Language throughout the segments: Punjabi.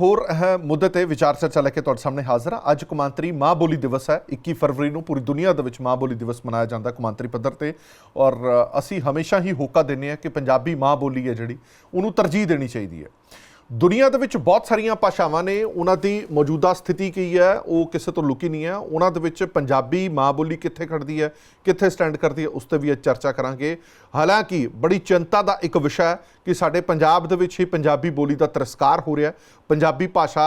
ਹੋਰ ਅਹਿਮ ਮੁੱਦੇ ਤੇ ਵਿਚਾਰ ਚਰਚਾ ਲੈ ਕੇ ਤੁਹਾਡੇ ਸਾਹਮਣੇ ਹਾਜ਼ਰ ਹਾਂ। ਅੱਜ ਕੌਮਾਂਤਰੀ ਮਾਂ ਬੋਲੀ ਦਿਵਸ ਹੈ। 21 ਫਰਵਰੀ ਨੂੰ ਪੂਰੀ ਦੁਨੀਆ ਦੇ ਵਿੱਚ ਮਾਂ ਬੋਲੀ ਦਿਵਸ ਮਨਾਇਆ ਜਾਂਦਾ ਕੌਮਾਂਤਰੀ ਪੱਧਰ ਤੇ। ਔਰ ਅਸੀਂ ਹਮੇਸ਼ਾ ਹੀ ਹੋਕਾ ਦਿੰਦੇ ਹਾਂ ਕਿ ਪੰਜਾਬੀ ਮਾਂ ਬੋਲੀ ਹੈ ਜਿਹੜੀ, ਉਹਨੂੰ ਤਰਜੀਹ ਦੇਣੀ ਚਾਹੀਦੀ ਹੈ। ਦੁਨੀਆ ਦੇ ਵਿੱਚ ਬਹੁਤ ਸਾਰੀਆਂ ਭਾਸ਼ਾਵਾਂ ਨੇ, ਉਹਨਾਂ ਦੀ ਮੌਜੂਦਾ ਸਥਿਤੀ ਕੀ ਹੈ, ਉਹ ਕਿਸੇ ਤੋਂ ਲੁਕੀ ਨਹੀਂ ਹੈ। ਉਹਨਾਂ ਦੇ ਵਿੱਚ ਪੰਜਾਬੀ ਮਾਂ ਬੋਲੀ ਕਿੱਥੇ ਖੜਦੀ ਹੈ, ਕਿੱਥੇ ਸਟੈਂਡ ਕਰਦੀ ਹੈ, ਉਸ ਤੇ ਵੀ ਅੱਜ ਚਰਚਾ ਕਰਾਂਗੇ। ਹਾਲਾਂਕਿ ਬੜੀ ਚਿੰਤਾ ਦਾ ਇੱਕ ਵਿਸ਼ਾ ਹੈ ਕਿ ਸਾਡੇ ਪੰਜਾਬ ਦੇ ਵਿੱਚ ਹੀ ਪੰਜਾਬੀ ਬੋਲੀ ਦਾ ਤਿਰਸਕਾਰ ਹੋ ਰਿਹਾ ਪੰਜਾਬੀ ਭਾਸ਼ਾ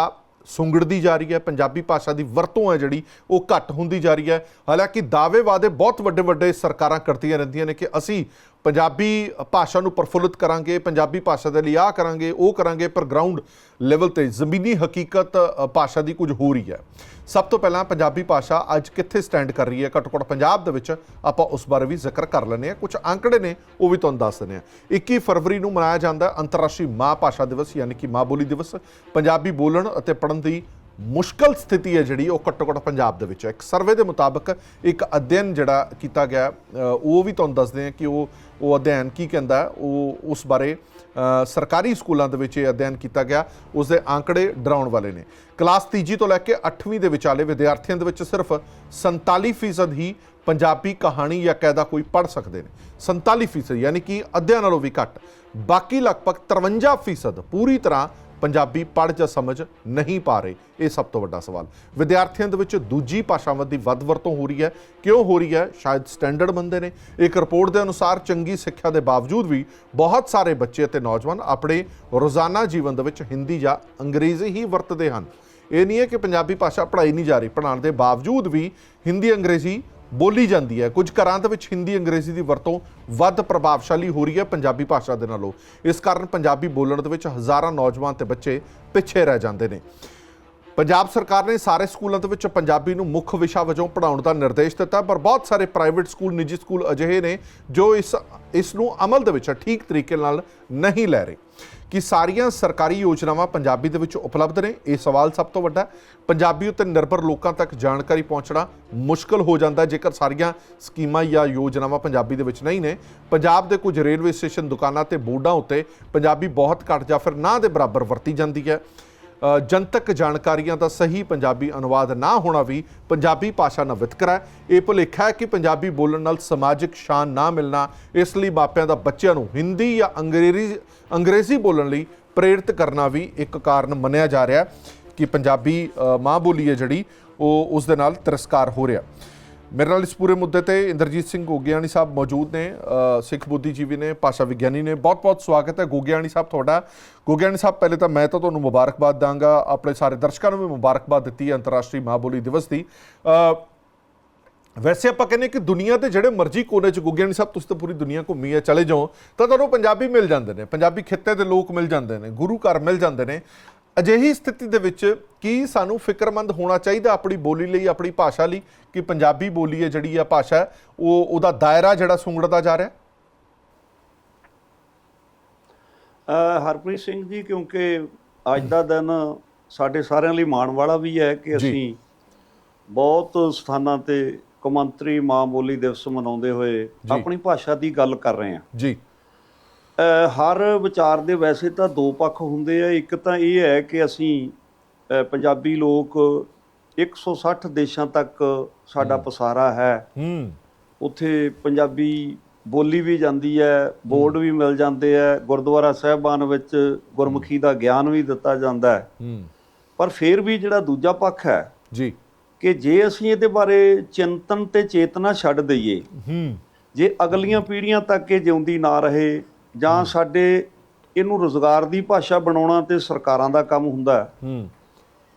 ਸੁੰਗੜਦੀ ਜਾ ਰਹੀ ਹੈ, ਪੰਜਾਬੀ ਭਾਸ਼ਾ ਦੀ ਵਰਤੋਂ ਹੈ ਜਿਹੜੀ, ਉਹ ਘੱਟ ਹੁੰਦੀ ਜਾ ਰਹੀ ਹੈ। ਹਾਲਾਂਕਿ ਦਾਅਵੇ ਵਾਅਦੇ ਬਹੁਤ ਵੱਡੇ ਵੱਡੇ ਸਰਕਾਰਾਂ ਕਰਦੀਆਂ ਰਹਿੰਦੀਆਂ ਨੇ ਕਿ ਅਸੀਂ ਪੰਜਾਬੀ ਭਾਸ਼ਾ ਨੂੰ ਪ੍ਰਫੁੱਲਿਤ ਕਰਾਂਗੇ, ਪੰਜਾਬੀ ਭਾਸ਼ਾ ਦੇ ਲਈ ਆਹ ਕਰਾਂਗੇ, ਉਹ ਕਰਾਂਗੇ, ਪਰ ਗਰਾਊਂਡ ਲੈਵਲ ਤੇ ਜ਼ਮੀਨੀ ਹਕੀਕਤ ਭਾਸ਼ਾ ਦੀ ਕੁਝ ਹੋ ਰਹੀ ਹੈ। ਸਭ ਤੋਂ ਪਹਿਲਾਂ ਪੰਜਾਬੀ ਭਾਸ਼ਾ ਅੱਜ ਕਿੱਥੇ ਸਟੈਂਡ ਕਰ ਰਹੀ ਹੈ? ਘੱਟੋ ਘੱਟ ਪੰਜਾਬ ਦੇ ਵਿੱਚ ਆਪਾਂ ਉਸ ਬਾਰੇ ਵੀ ਜ਼ਿਕਰ ਕਰ ਲੈਂਦੇ ਹਾਂ। ਕੁਝ ਅੰਕੜੇ ਨੇ, ਉਹ ਵੀ ਤੁਹਾਨੂੰ ਦੱਸ ਦਿੰਦੇ ਹਾਂ। 21 ਫਰਵਰੀ ਨੂੰ ਮਨਾਇਆ ਜਾਂਦਾ ਅੰਤਰਰਾਸ਼ਟਰੀ ਮਾਂ ਭਾਸ਼ਾ ਦਿਵਸ, ਯਾਨੀ ਕਿ ਮਾਂ ਬੋਲੀ ਦਿਵਸ। ਪੰਜਾਬੀ ਬੋਲਣ ਅਤੇ ਪੜ੍ਹਨ ਦੀ ਮੁਸ਼ਕਲ ਸਥਿਤੀ ਹੈ ਜਿਹੜੀ, ਉਹ ਘੱਟੋ ਘੱਟ ਪੰਜਾਬ ਦੇ ਵਿੱਚ ਹੈ। ਇੱਕ ਸਰਵੇ ਦੇ ਮੁਤਾਬਕ ਇੱਕ ਅਧਿਐਨ ਜਿਹੜਾ ਕੀਤਾ ਗਿਆ ਉਹ ਵੀ ਤੁਹਾਨੂੰ ਦੱਸਦੇ ਹਾਂ ਕਿ ਉਹ ਉਹ ਅਧਿਐਨ ਕੀ ਕਹਿੰਦਾ, ਉਹ ਉਸ ਬਾਰੇ ਸਰਕਾਰੀ ਸਕੂਲਾਂ ਦੇ ਵਿੱਚ ਇਹ ਅਧਿਐਨ ਕੀਤਾ ਗਿਆ, ਉਸ ਦੇ ਆંકੜੇ ਡਰਾਉਣ ਵਾਲੇ ਨੇ। ਕਲਾਸ ਤੀਜੀ ਤੋਂ ਲੈ ਕੇ 8ਵੀਂ ਦੇ ਵਿਚਾਲੇ ਵਿਦਿਆਰਥੀਆਂ ਦੇ ਵਿੱਚ ਸਿਰਫ 47% ਹੀ ਪੰਜਾਬੀ ਕਹਾਣੀ ਜਾਂ ਕਾਇਦਾ ਕੋਈ ਪੜ੍ਹ ਸਕਦੇ ਨੇ। 47% ਯਾਨੀ ਕਿ ਅੱਧਿਆਂ ਨਾਲੋਂ ਵੀ ਘੱਟ। ਬਾਕੀ ਲਗਭਗ 53% ਪੂਰੀ ਤਰ੍ਹਾਂ ਪੰਜਾਬੀ ਪੜ੍ਹ ਜਾਂ ਸਮਝ ਨਹੀਂ ਪਾ ਰਹੇ? ਇਹ ਸਭ ਤੋਂ ਵੱਡਾ ਸਵਾਲ। ਵਿਦਿਆਰਥੀਆਂ ਦੇ ਵਿੱਚ ਦੂਜੀ ਭਾਸ਼ਾਵਾਂ ਦੀ ਵੱਧ ਵਰਤੋਂ ਹੋ ਰਹੀ ਹੈ। ਕਿਉਂ ਹੋ ਰਹੀ ਹੈ? ਸ਼ਾਇਦ ਸਟੈਂਡਰਡ ਬੰਦੇ ਨੇ। ਇੱਕ ਰਿਪੋਰਟ ਦੇ ਅਨੁਸਾਰ ਚੰਗੀ ਸਿੱਖਿਆ ਦੇ ਬਾਵਜੂਦ ਵੀ ਬਹੁਤ ਸਾਰੇ ਬੱਚੇ ਅਤੇ ਨੌਜਵਾਨ ਆਪਣੇ ਰੋਜ਼ਾਨਾ ਜੀਵਨ ਦੇ ਵਿੱਚ ਹਿੰਦੀ ਜਾਂ ਅੰਗਰੇਜ਼ੀ ਹੀ ਵਰਤਦੇ ਹਨ। ਇਹ ਨਹੀਂ ਹੈ ਕਿ ਪੰਜਾਬੀ ਭਾਸ਼ਾ ਪੜ੍ਹਾਈ ਨਹੀਂ ਜਾ ਰਹੀ। ਪੜ੍ਹਾਉਣ ਦੇ ਬਾਵਜੂਦ ਵੀ ਹਿੰਦੀ, ਅੰਗਰੇਜ਼ੀ ਬੋਲੀ ਜਾਂਦੀ ਹੈ। ਕੁਝ ਘਰਾਂ ਦੇ ਵਿੱਚ ਹਿੰਦੀ, ਅੰਗਰੇਜ਼ੀ ਦੀ ਵਰਤੋਂ ਵੱਧ ਪ੍ਰਭਾਵਸ਼ਾਲੀ ਹੋ ਰਹੀ ਹੈ ਪੰਜਾਬੀ ਭਾਸ਼ਾ ਦੇ ਨਾਲੋਂ। ਇਸ ਕਾਰਨ ਪੰਜਾਬੀ ਬੋਲਣ ਦੇ ਵਿੱਚ ਹਜ਼ਾਰਾਂ ਨੌਜਵਾਨ ਤੇ ਬੱਚੇ ਪਿੱਛੇ ਰਹਿ ਜਾਂਦੇ ਨੇ। ਪੰਜਾਬ ਸਰਕਾਰ ਨੇ ਸਾਰੇ ਸਕੂਲਾਂ ਦੇ ਵਿੱਚ ਪੰਜਾਬੀ ਨੂੰ ਮੁੱਖ ਵਿਸ਼ਾ ਵਜੋਂ ਪੜ੍ਹਾਉਣ ਦਾ ਨਿਰਦੇਸ਼ ਦਿੱਤਾ, ਪਰ ਬਹੁਤ ਸਾਰੇ ਪ੍ਰਾਈਵੇਟ ਸਕੂਲ, ਨਿੱਜੀ ਸਕੂਲ ਅਜਿਹੇ ਨੇ ਜੋ ਇਸ ਇਸ ਨੂੰ ਅਮਲ ਦੇ ਵਿੱਚ ਠੀਕ ਤਰੀਕੇ ਨਾਲ ਨਹੀਂ ਲੈ ਰਹੇ। ਕਿ ਸਾਰੀਆਂ ਸਰਕਾਰੀ ਯੋਜਨਾਵਾਂ ਪੰਜਾਬੀ ਦੇ ਵਿੱਚ ਉਪਲਬਧ ਨੇ? ਇਹ ਸਵਾਲ ਸਭ ਤੋਂ ਵੱਡਾ ਪੰਜਾਬੀ ਉੱਤੇ ਨਿਰਭਰ ਲੋਕਾਂ ਤੱਕ ਜਾਣਕਾਰੀ ਪਹੁੰਚਣਾ ਮੁਸ਼ਕਲ ਹੋ ਜਾਂਦਾ ਜੇਕਰ ਸਾਰੀਆਂ ਸਕੀਮਾਂ ਜਾਂ ਯੋਜਨਾਵਾਂ ਪੰਜਾਬੀ ਦੇ ਵਿੱਚ ਨਹੀਂ ਨੇ। ਪੰਜਾਬ ਦੇ ਕੁਝ ਰੇਲਵੇ ਸਟੇਸ਼ਨ ਦੁਕਾਨਾਂ ਤੇ ਬੋਰਡਾਂ ਉੱਤੇ ਪੰਜਾਬੀ ਬਹੁਤ ਘੱਟ ਜਾਂ ਫਿਰ ਨਾ ਦੇ ਬਰਾਬਰ ਵਰਤੀ ਜਾਂਦੀ ਹੈ। ਜਨਤਕ ਜਾਣਕਾਰੀਆਂ ਦਾ ਸਹੀ ਪੰਜਾਬੀ ਅਨੁਵਾਦ ਨਾ ਹੋਣਾ ਵੀ ਪੰਜਾਬੀ ਭਾਸ਼ਾ ਦਾ ਵਿਤਕਰਾ ਹੈ। ਇਹ ਭੁਲੇਖਾ ਹੈ ਕਿ ਪੰਜਾਬੀ ਬੋਲਣ ਨਾਲ ਸਮਾਜਿਕ ਸ਼ਾਨ ਨਾ ਮਿਲਣਾ, ਇਸ ਲਈ ਮਾਪਿਆਂ ਦਾ ਬੱਚਿਆਂ ਨੂੰ ਹਿੰਦੀ ਜਾਂ ਅੰਗਰੇਜ਼ੀ ਅੰਗਰੇਜ਼ੀ ਬੋਲਣ ਲਈ ਪ੍ਰੇਰਿਤ ਕਰਨਾ ਵੀ ਇੱਕ ਕਾਰਨ ਮੰਨਿਆ ਜਾ ਰਿਹਾ ਕਿ ਪੰਜਾਬੀ ਮਾਂ ਬੋਲੀ ਹੈ ਜਿਹੜੀ, ਉਹ ਉਸ ਦੇ ਨਾਲ ਤਿਰਸਕਾਰ ਹੋ ਰਿਹਾ ਮੇਰੇ ਨਾਲ ਇਸ ਪੂਰੇ ਮੁੱਦੇ ਤੇ ਇੰਦਰਜੀਤ ਸਿੰਘ ਗੋਗਿਆਣੀ ਸਾਹਿਬ ਮੌਜੂਦ ਨੇ ਸਿੱਖ ਬੁੱਧੀਜੀਵੀ ਨੇ, ਭਾਸ਼ਾ ਵਿਗਿਆਨੀ ਨੇ। ਬਹੁਤ-ਬਹੁਤ ਸਵਾਗਤ ਹੈ ਗੋਗਿਆਣੀ ਸਾਹਿਬ ਤੁਹਾਡਾ। ਗੋਗਿਆਣੀ ਸਾਹਿਬ, ਪਹਿਲੇ ਤਾਂ ਮੈਂ ਤਾਂ ਤੁਹਾਨੂੰ ਮੁਬਾਰਕਬਾਦ ਦਾਂਗਾ। ਆਪਣੇ ਸਾਰੇ ਦਰਸ਼ਕਾਂ ਨੂੰ ਵੀ ਮੁਬਾਰਕਬਾਦ ਦਿੱਤੀ ਹੈ ਅੰਤਰਰਾਸ਼ਟਰੀ ਮਾਂ ਬੋਲੀ ਦਿਵਸ ਦੀ। ਵੈਸੇ ਆਪਾਂ ਕਹਿੰਦੇ ਕਿ ਦੁਨੀਆ ਦੇ ਜਿਹੜੇ ਮਰਜ਼ੀ ਕੋਨੇ 'ਚ ਗੁੱਗਿਆਣੀ ਸਾਹਿਬ, ਤੁਸੀਂ ਤਾਂ ਪੂਰੀ ਦੁਨੀਆ ਘੁੰਮੀ ਹੈ, ਚਲੇ ਜਾਓ, ਤਾਂ ਤੁਹਾਨੂੰ ਪੰਜਾਬੀ ਮਿਲ ਜਾਂਦੇ ਨੇ। ਪੰਜਾਬੀ ਖਿੱਤੇ ਦੇ ਲੋਕ ਮਿਲ ਜਾਂਦੇ ਨੇ, ਗੁਰੂ ਘਰ ਮਿਲ ਜਾਂਦੇ ਨੇ। ਅਜਿਹੀ ਸਥਿਤੀ ਦੇ ਵਿੱਚ ਕੀ ਸਾਨੂੰ ਫਿਕਰਮੰਦ ਹੋਣਾ ਚਾਹੀਦਾ ਆਪਣੀ ਬੋਲੀ ਲਈ ਆਪਣੀ ਭਾਸ਼ਾ ਲਈ? ਕਿ ਪੰਜਾਬੀ ਬੋਲੀ ਹੈ ਜਿਹੜੀ ਆ ਭਾਸ਼ਾ ਉਹ ਉਹਦਾ ਦਾਇਰਾ ਜਿਹੜਾ ਸੁੰਗੜਦਾ ਜਾ ਰਿਹਾ? ਹਰਪ੍ਰੀਤ ਸਿੰਘ ਜੀ ਕਿਉਂਕਿ ਅੱਜ ਦਾ ਦਿਨ ਸਾਡੇ ਸਾਰਿਆਂ ਲਈ ਮਾਣ ਵਾਲਾ ਵੀ ਹੈ ਕਿ। ਅਸੀਂ ਬਹੁਤ ਸਥਾਨਾਂ ਤੇ ਕੌਮਾਂਤਰੀ ਮਾਂ ਬੋਲੀ ਦਿਵਸ ਮਨਾਉਂਦੇ ਹੋਏ ਆਪਣੀ ਭਾਸ਼ਾ ਦੀ ਗੱਲ ਕਰ ਰਹੇ ਹਾਂ। ਜੀ। ਹਰ ਵਿਚਾਰ ਦੇ ਵੈਸੇ ਤਾਂ ਦੋ ਪੱਖ ਹੁੰਦੇ ਆ। ਇੱਕ ਤਾਂ ਇਹ ਹੈ ਕਿ ਅਸੀਂ ਪੰਜਾਬੀ ਲੋਕ 160 ਦੇਸ਼ਾਂ ਤੱਕ ਸਾਡਾ ਪਸਾਰਾ ਹੈ। ਹੂੰ। ਉੱਥੇ ਪੰਜਾਬੀ ਬੋਲੀ ਵੀ ਜਾਂਦੀ ਹੈ ਬੋਰਡ ਵੀ ਮਿਲ ਜਾਂਦੇ ਹੈ ਗੁਰਦੁਆਰਾ ਸਾਹਿਬਾਨ ਵਿੱਚ ਗੁਰਮੁਖੀ ਦਾ ਗਿਆਨ ਵੀ ਦਿੱਤਾ ਜਾਂਦਾ ਹੈ। ਹੂੰ। ਪਰ ਫਿਰ ਵੀ ਜਿਹੜਾ ਦੂਜਾ ਪੱਖ ਹੈ ਜੀ। ਕਿ ਜੇ ਅਸੀਂ ਇਹਦੇ ਬਾਰੇ ਚਿੰਤਨ ਤੇ ਚੇਤਨਾ ਛੱਡ ਦਈਏ ਹੂੰ। ਜੇ ਅਗਲੀਆਂ ਪੀੜ੍ਹੀਆਂ ਤੱਕ ਇਹ ਜਿਉਂਦੀ ਨਾ ਰਹੇ ਜਾਂ ਸਾਡੇ ਇਹਨੂੰ ਰੋਜ਼ਗਾਰ ਦੀ ਭਾਸ਼ਾ ਬਣਾਉਣਾ ਤੇ ਸਰਕਾਰਾਂ ਦਾ ਕੰਮ ਹੁੰਦਾ ਹੈ।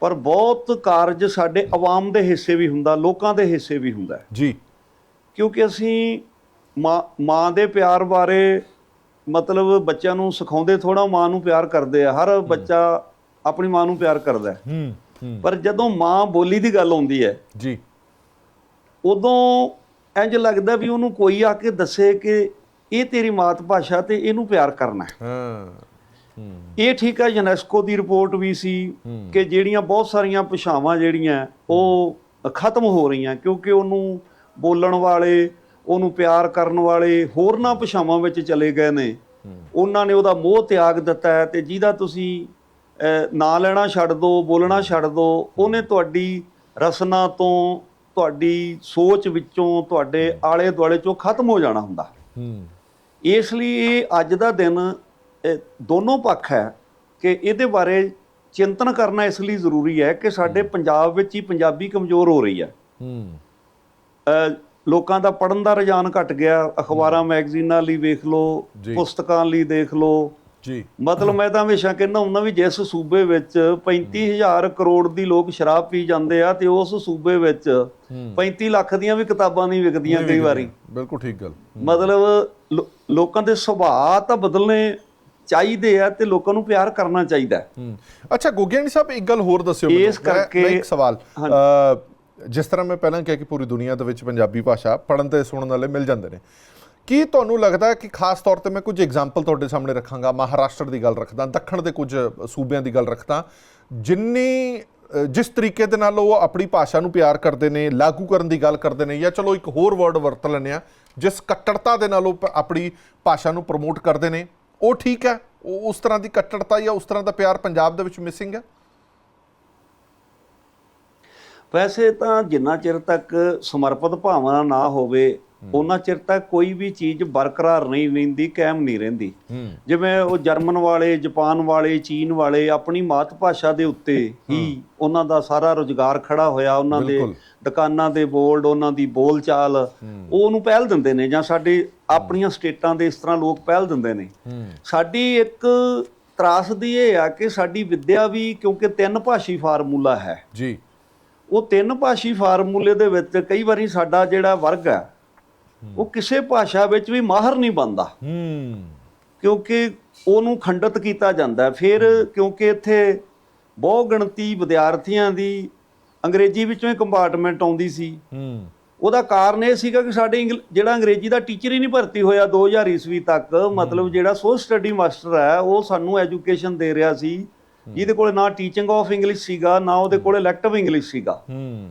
ਪਰ ਬਹੁਤ ਕਾਰਜ ਸਾਡੇ ਆਵਾਮ ਦੇ ਹਿੱਸੇ ਵੀ ਹੁੰਦਾ ਲੋਕਾਂ ਦੇ ਹਿੱਸੇ ਵੀ ਹੁੰਦਾ। ਜੀ। ਕਿਉਂਕਿ ਅਸੀਂ ਮਾਂ ਦੇ ਪਿਆਰ ਬਾਰੇ ਮਤਲਬ ਬੱਚਿਆਂ ਨੂੰ ਸਿਖਾਉਂਦੇ ਥੋੜਾ ਮਾਂ ਨੂੰ ਪਿਆਰ ਕਰਦੇ ਆ। ਹਰ ਬੱਚਾ ਆਪਣੀ ਮਾਂ ਨੂੰ ਪਿਆਰ ਕਰਦਾ ਹੂੰ। ਪਰ ਜਦੋਂ ਮਾਂ ਬੋਲੀ ਦੀ ਗੱਲ ਆਉਂਦੀ ਹੈ ਜੀ। ਉਦੋਂ ਇੰਜ ਲੱਗਦਾ ਵੀ ਉਹਨੂੰ ਕੋਈ ਆ ਕੇ ਦੱਸੇ ਕਿ ਇਹ ਤੇਰੀ ਮਾਤ ਭਾਸ਼ਾ ਤੇ ਇਹਨੂੰ ਪਿਆਰ ਕਰਨਾ ਹੈ। ਇਹ ਠੀਕ ਹੈ ਯੂਨੈਸਕੋ ਦੀ ਰਿਪੋਰਟ ਵੀ ਸੀ ਕਿ ਜਿਹੜੀਆਂ ਬਹੁਤ ਸਾਰੀਆਂ ਭਾਸ਼ਾਵਾਂ ਜਿਹੜੀਆਂ ਉਹ ਖਤਮ ਹੋ ਰਹੀਆਂ ਕਿਉਂਕਿ ਉਹਨੂੰ ਬੋਲਣ ਵਾਲੇ ਉਹਨੂੰ ਪਿਆਰ ਕਰਨ ਵਾਲੇ ਹੋਰਨਾਂ ਭਾਸ਼ਾਵਾਂ ਵਿੱਚ ਚਲੇ ਗਏ ਨੇ। ਉਹਨਾਂ ਨੇ ਉਹਦਾ ਮੋਹ ਤਿਆਗ ਦਿੱਤਾ ਹੈ ਤੇ ਜਿਹਦਾ ਤੁਸੀਂ ਨਾਂ ਲੈਣਾ ਛੱਡ ਦੋ ਬੋਲਣਾ ਛੱਡ ਦੋ ਉਹਨੇ ਤੁਹਾਡੀ ਰਸਨਾ ਤੋਂ ਤੁਹਾਡੀ ਸੋਚ ਵਿੱਚੋਂ ਤੁਹਾਡੇ ਆਲੇ ਦੁਆਲੇ ਚੋਂ ਖਤਮ ਹੋ ਜਾਣਾ ਹੁੰਦਾ। ਹੂੰ। ਇਸ ਲਈ ਇਹ ਅੱਜ ਦਾ ਦਿਨ ਦੋਨੋਂ ਪੱਖ ਹੈ ਕਿ ਇਹਦੇ ਬਾਰੇ ਚਿੰਤਨ ਕਰਨਾ ਇਸ ਲਈ ਜ਼ਰੂਰੀ ਹੈ ਕਿ ਸਾਡੇ ਪੰਜਾਬ ਵਿੱਚ ਹੀ ਪੰਜਾਬੀ ਕਮਜ਼ੋਰ ਹੋ ਰਹੀ ਹੈ। ਲੋਕਾਂ ਦਾ ਪੜਨ ਦਾ ਰੁਝਾਨ ਘਟ ਗਿਆ ਅਖਬਾਰਾਂ ਮੈਗਜ਼ੀਨਾਂ ਲਈ ਵੇਖ ਲਓ। ਪੁਸਤਕਾਂ ਲਈ ਦੇਖ ਲਓ ਜੀ। ਮਤਲਬ ਮੈਂ ਤਾਂ ਹਮੇਸ਼ਾ ਕਹਿੰਦਾ ਹੁੰਦਾ ਵੀ ਜਿਸ ਸੂਬੇ ਵਿੱਚ 35000 ਕਰੋੜ ਦੀ ਲੋਕ ਸ਼ਰਾਬ ਪੀ ਜਾਂਦੇ ਆ ਤੇ ਉਸ ਸੂਬੇ ਵਿੱਚ 35 ਲੱਖ ਦੀਆਂ ਵੀ ਕਿਤਾਬਾਂ ਨਹੀਂ ਵਿਕਦੀਆਂ ਕਈ ਵਾਰੀ। ਬਿਲਕੁਲ ਠੀਕ ਗੱਲ। ਮਤਲਬ ਲੋਕਾਂ ਦੇ ਸੁਭਾਅ ਤਾਂ ਬਦਲਨੇ ਚਾਹੀਦੇ ਆ ਤੇ ਲੋਕਾਂ ਨੂੰ ਪਿਆਰ ਕਰਨਾ ਚਾਹੀਦਾ। ਅੱਛਾ ਗੋਗਿਆਣੀ ਸਾਹਿਬ ਇੱਕ ਗੱਲ ਹੋਰ ਦੱਸਿਓ ਇਸ ਕਰਕੇ- ਇੱਕ ਸਵਾਲ। ਜਿਸ ਤਰ੍ਹਾਂ ਮੈਂ ਪਹਿਲਾਂ ਕਿਹਾ ਕਿ ਪੂਰੀ ਦੁਨੀਆ ਦੇ ਵਿੱਚ ਪੰਜਾਬੀ ਭਾਸ਼ਾ ਪੜਨ ਤੇ ਸੁਣਨ ਵਾਲੇ ਮਿਲ ਜਾਂਦੇ ਨੇ। ਕੀ ਤੁਹਾਨੂੰ ਲੱਗਦਾ ਕਿ ਖਾਸ ਤੌਰ ਤੇ ਮੈਂ ਕੁਝ ਐਗਜ਼ਾਮਪਲ ਤੁਹਾਡੇ ਸਾਹਮਣੇ ਰੱਖਾਂਗਾ, ਮਹਾਰਾਸ਼ਟਰ ਦੀ ਗੱਲ ਰੱਖਦਾ, ਦੱਖਣ ਦੇ ਕੁਝ ਸੂਬਿਆਂ ਦੀ ਗੱਲ ਰੱਖਦਾ। ਜਿੰਨੀ ਜਿਸ ਤਰੀਕੇ ਦੇ ਨਾਲ ਉਹ ਆਪਣੀ ਭਾਸ਼ਾ ਨੂੰ ਪਿਆਰ ਕਰਦੇ ਨੇ, ਲਾਗੂ ਕਰਨ ਦੀ ਗੱਲ ਕਰਦੇ ਨੇ, ਜਾਂ ਚਲੋ ਇੱਕ ਹੋਰ ਵਰਡ ਵਰਤ ਲੈਂਦੇ ਆ, ਜਿਸ ਕੱਟੜਤਾ ਦੇ ਨਾਲ ਉਹ ਆਪਣੀ ਭਾਸ਼ਾ ਨੂੰ ਪ੍ਰਮੋਟ ਕਰਦੇ ਨੇ, ਉਹ ਠੀਕ ਹੈ? ਉਹ ਉਸ ਤਰ੍ਹਾਂ ਦੀ ਕੱਟੜਤਾ ਜਾਂ ਉਸ ਤਰ੍ਹਾਂ ਦਾ ਪਿਆਰ ਪੰਜਾਬ ਦੇ ਵਿੱਚ ਮਿਸਿੰਗ ਹੈ? ਵੈਸੇ ਤਾਂ ਜਿੰਨਾ ਚਿਰ ਤੱਕ ਸਮਰਪਿਤ ਭਾਵਨਾ ਨਾ ਹੋਵੇ ਉਹਨਾਂ ਚਿਰ ਤੱਕ ਕੋਈ ਵੀ ਚੀਜ਼ ਬਰਕਰਾਰ ਨਹੀਂ ਰਹਿੰਦੀ ਕਾਇਮ ਨਹੀਂ ਰਹਿੰਦੀ। ਜਿਵੇਂ ਉਹ ਜਰਮਨ ਵਾਲੇ ਜਾਪਾਨ ਵਾਲੇ ਚੀਨ ਵਾਲੇ ਆਪਣੀ ਮਾਤ ਭਾਸ਼ਾ ਦੇ ਉੱਤੇ ਹੀ ਉਹਨਾਂ ਦਾ ਸਾਰਾ ਰੋਜ਼ਗਾਰ ਖੜਾ ਹੋਇਆ। ਉਹਨਾਂ ਦੇ। ਦੁਕਾਨਾਂ ਦੇ ਬੋਰਡ ਉਹਨਾਂ ਦੀ ਬੋਲਚਾਲ। ਉਹ ਉਹਨੂੰ ਪਹਿਲ ਦਿੰਦੇ ਨੇ ਜਾਂ ਸਾਡੇ ਆਪਣੀਆਂ ਸਟੇਟਾਂ ਦੇ ਇਸ ਤਰ੍ਹਾਂ ਲੋਕ ਪਹਿਲ ਦਿੰਦੇ ਨੇ। ਸਾਡੀ ਇੱਕ ਤਰਾਸਦੀ ਇਹ ਆ ਕਿ ਸਾਡੀ ਵਿੱਦਿਆ ਵੀ ਕਿਉਂਕਿ ਤਿੰਨ ਭਾਸ਼ੀ ਫਾਰਮੂਲਾ ਹੈ। ਜੀ। ਉਹ ਤਿੰਨ ਭਾਸ਼ੀ ਫਾਰਮੂਲੇ ਦੇ ਵਿੱਚ ਕਈ ਵਾਰੀ ਸਾਡਾ ਜਿਹੜਾ ਵਰਗ ਹੈ ਉਹ ਕਿਸੇ ਭਾਸ਼ਾ ਵਿੱਚ ਵੀ ਮਾਹਰ ਨਹੀਂ ਬਣਦਾ। ਹੂੰ ਕਿਉਂਕਿ ਉਹਨੂੰ ਖੰਡਿਤ ਕੀਤਾ ਜਾਂਦਾ ਫਿਰ ਕਿਉਂਕਿ ਇੱਥੇ ਬਹੁ ਗਿਣਤੀ ਵਿਦਿਆਰਥੀਆਂ ਦੀ ਅੰਗਰੇਜ਼ੀ ਵਿੱਚੋਂ ਹੀ ਕੰਪਾਰਟਮੈਂਟ ਆਉਂਦੀ ਸੀ। ਹੂੰ ਉਹਦਾ ਕਾਰਨ ਇਹ ਸੀਗਾ ਕਿ ਸਾਡੇ ਜਿਹੜਾ ਅੰਗਰੇਜ਼ੀ ਦਾ ਟੀਚਰ ਹੀ ਨਹੀਂ ਭਰਤੀ ਹੋਇਆ 2000 ਈਸਵੀ ਤੱਕ, ਮਤਲਬ ਜਿਹੜਾ ਸੋਸ਼ਲ ਸਟੱਡੀ ਮਾਸਟਰ ਹੈ, ਉਹ ਸਾਨੂੰ ਐਜੂਕੇਸ਼ਨ ਦੇ ਰਿਹਾ ਸੀ। ਜਿਹਦੇ ਕੋਲੇ ਨਾ ਟੀਚਿੰਗ ਆਫ ਇੰਗਲਿਸ਼ ਸੀਗਾ, ਨਾ ਉਹਦੇ ਕੋਲੇ ਇਲੈਕਟਿਵ ਇੰਗਲਿਸ਼ ਸੀਗਾ। ਹੂੰ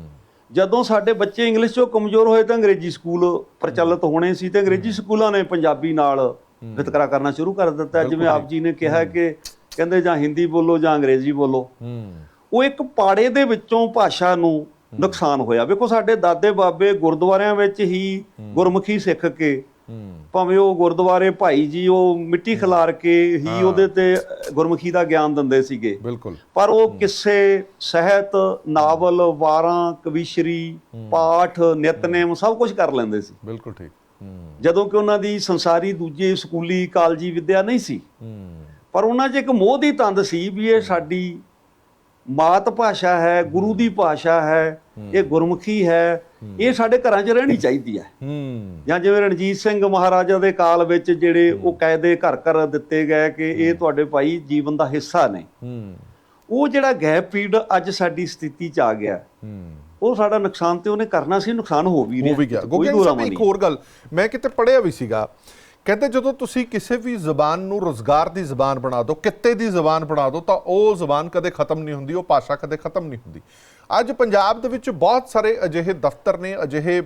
ਜਦੋਂ ਸਾਡੇ ਬੱਚੇ ਇੰਗਲਿਸ਼ ਚੋਂ ਕਮਜ਼ੋਰ ਹੋਏ ਤਾਂ ਅੰਗਰੇਜ਼ੀ ਸਕੂਲ ਪ੍ਰਚਲਿਤ ਹੋਣੇ ਸੀ ਤੇ ਅੰਗਰੇਜ਼ੀ ਸਕੂਲਾਂ ਨੇ ਪੰਜਾਬੀ ਨਾਲ ਵਿਤਕਰਾ ਕਰਨਾ ਸ਼ੁਰੂ ਕਰ ਦਿੱਤਾ। ਜਿਵੇਂ ਆਪ ਜੀ। ਨੇ ਕਿਹਾ ਕਿ ਕਹਿੰਦੇ ਜਾਂ ਹਿੰਦੀ ਬੋਲੋ ਜਾਂ ਅੰਗਰੇਜ਼ੀ ਬੋਲੋ। ਉਹ ਇੱਕ ਪਾੜੇ ਦੇ ਵਿੱਚੋਂ ਭਾਸ਼ਾ ਨੂੰ ਨੁਕਸਾਨ ਹੋਇਆ। ਵੇਖੋ ਸਾਡੇ ਦਾਦੇ ਬਾਬੇ ਗੁਰਦੁਆਰਿਆਂ ਵਿੱਚ ਹੀ। ਗੁਰਮੁਖੀ ਸਿੱਖ ਕੇ ਭਾਵੇਂ ਉਹ ਗੁਰਦੁਆਰੇ ਭਾਈ ਜੀ ਉਹ ਮਿੱਟੀ ਖਿਲਾਰ ਕੇ ਹੀ ਉਹਦੇ ਤੇ ਗੁਰਮੁਖੀ ਦਾ ਗਿਆਨ ਦਿੰਦੇ ਸੀਗੇ। ਬਿਲਕੁਲ। ਪਰ ਉਹ ਕਿੱਸੇ ਸਾਹਿਤ ਨਾਵਲ ਵਾਰਾਂ ਕਵੀਸ਼ਰੀ ਪਾਠ ਨਿਤਨੇਮ ਸਭ ਕੁਝ ਕਰ ਲੈਂਦੇ ਸੀ। ਬਿਲਕੁਲ ਠੀਕ। ਜਦੋਂ ਕਿ ਉਹਨਾਂ ਦੀ ਸੰਸਾਰੀ ਦੂਜੀ ਸਕੂਲੀ ਕਾਲਜੀ ਵਿੱਦਿਆ ਨਹੀਂ ਸੀ। ਪਰ ਉਹਨਾਂ 'ਚ ਇੱਕ ਮੋਹ ਦੀ ਤੰਦ ਸੀ ਵੀ ਇਹ ਸਾਡੀ ਮਾਤ ਭਾਸ਼ਾ ਹੈ ਗੁਰੂ ਦੀ ਭਾਸ਼ਾ ਹੈ। ਇਹ ਗੁਰਮੁਖੀ ਹੈ ਇਹ ਸਾਡੇ ਘਰਾਂ 'ਚ ਰਹਿਣੀ ਚਾਹੀਦੀ ਹੈ। ਹੂੰ। ਜਾਂ ਜਿਵੇਂ ਰਣਜੀਤ ਸਿੰਘ ਮਹਾਰਾਜਾ ਦੇ ਕਾਲ ਵਿੱਚ ਜਿਹੜੇ ਉਹ ਕਾਇਦੇ ਘਰ ਘਰ ਦਿੱਤੇ ਗਏ ਕਿ ਇਹ ਤੁਹਾਡੇ ਭਾਈ ਜੀਵਨ ਦਾ ਹਿੱਸਾ ਨੇ। ਹੂੰ। ਉਹ ਜਿਹੜਾ ਗੈਪ ਪੀਰੀਅਡ ਅੱਜ ਸਾਡੀ ਸਥਿਤੀ 'ਚ ਆ ਗਿਆ। ਹੂੰ। ਉਹ ਸਾਡਾ ਨੁਕਸਾਨ ਤੇ ਉਹਨੇ ਕਰਨਾ ਸੀ ਨੁਕਸਾਨ ਹੋ ਵੀ ਰਿਹਾ। ਹੋ ਵੀ ਗਿਆ। ਸਾਹਿਬ ਇੱਕ ਹੋਰ ਗੱਲ ਮੈਂ ਕਿਤੇ ਪੜਿਆ ਵੀ ਸੀਗਾ। ਕਹਿੰਦੇ ਜਦੋਂ ਤੁਸੀਂ ਕਿਸੇ ਵੀ ਜ਼ਬਾਨ ਨੂੰ ਰੋਜ਼ਗਾਰ ਦੀ ਜ਼ਬਾਨ ਬਣਾ ਦਿਓ ਕਿੱਤੇ ਦੀ ਜ਼ਬਾਨ ਬਣਾ ਦਿਓ ਤਾਂ ਉਹ ਜ਼ਬਾਨ ਕਦੇ ਖਤਮ ਨਹੀਂ ਹੁੰਦੀ ਉਹ ਭਾਸ਼ਾ ਕਦੇ ਖਤਮ ਨਹੀਂ ਹੁੰਦੀ। ਅੱਜ ਪੰਜਾਬ ਦੇ ਵਿੱਚ ਬਹੁਤ ਸਾਰੇ ਅਜਿਹੇ ਦਫ਼ਤਰ ਨੇ, ਅਜਿਹੇ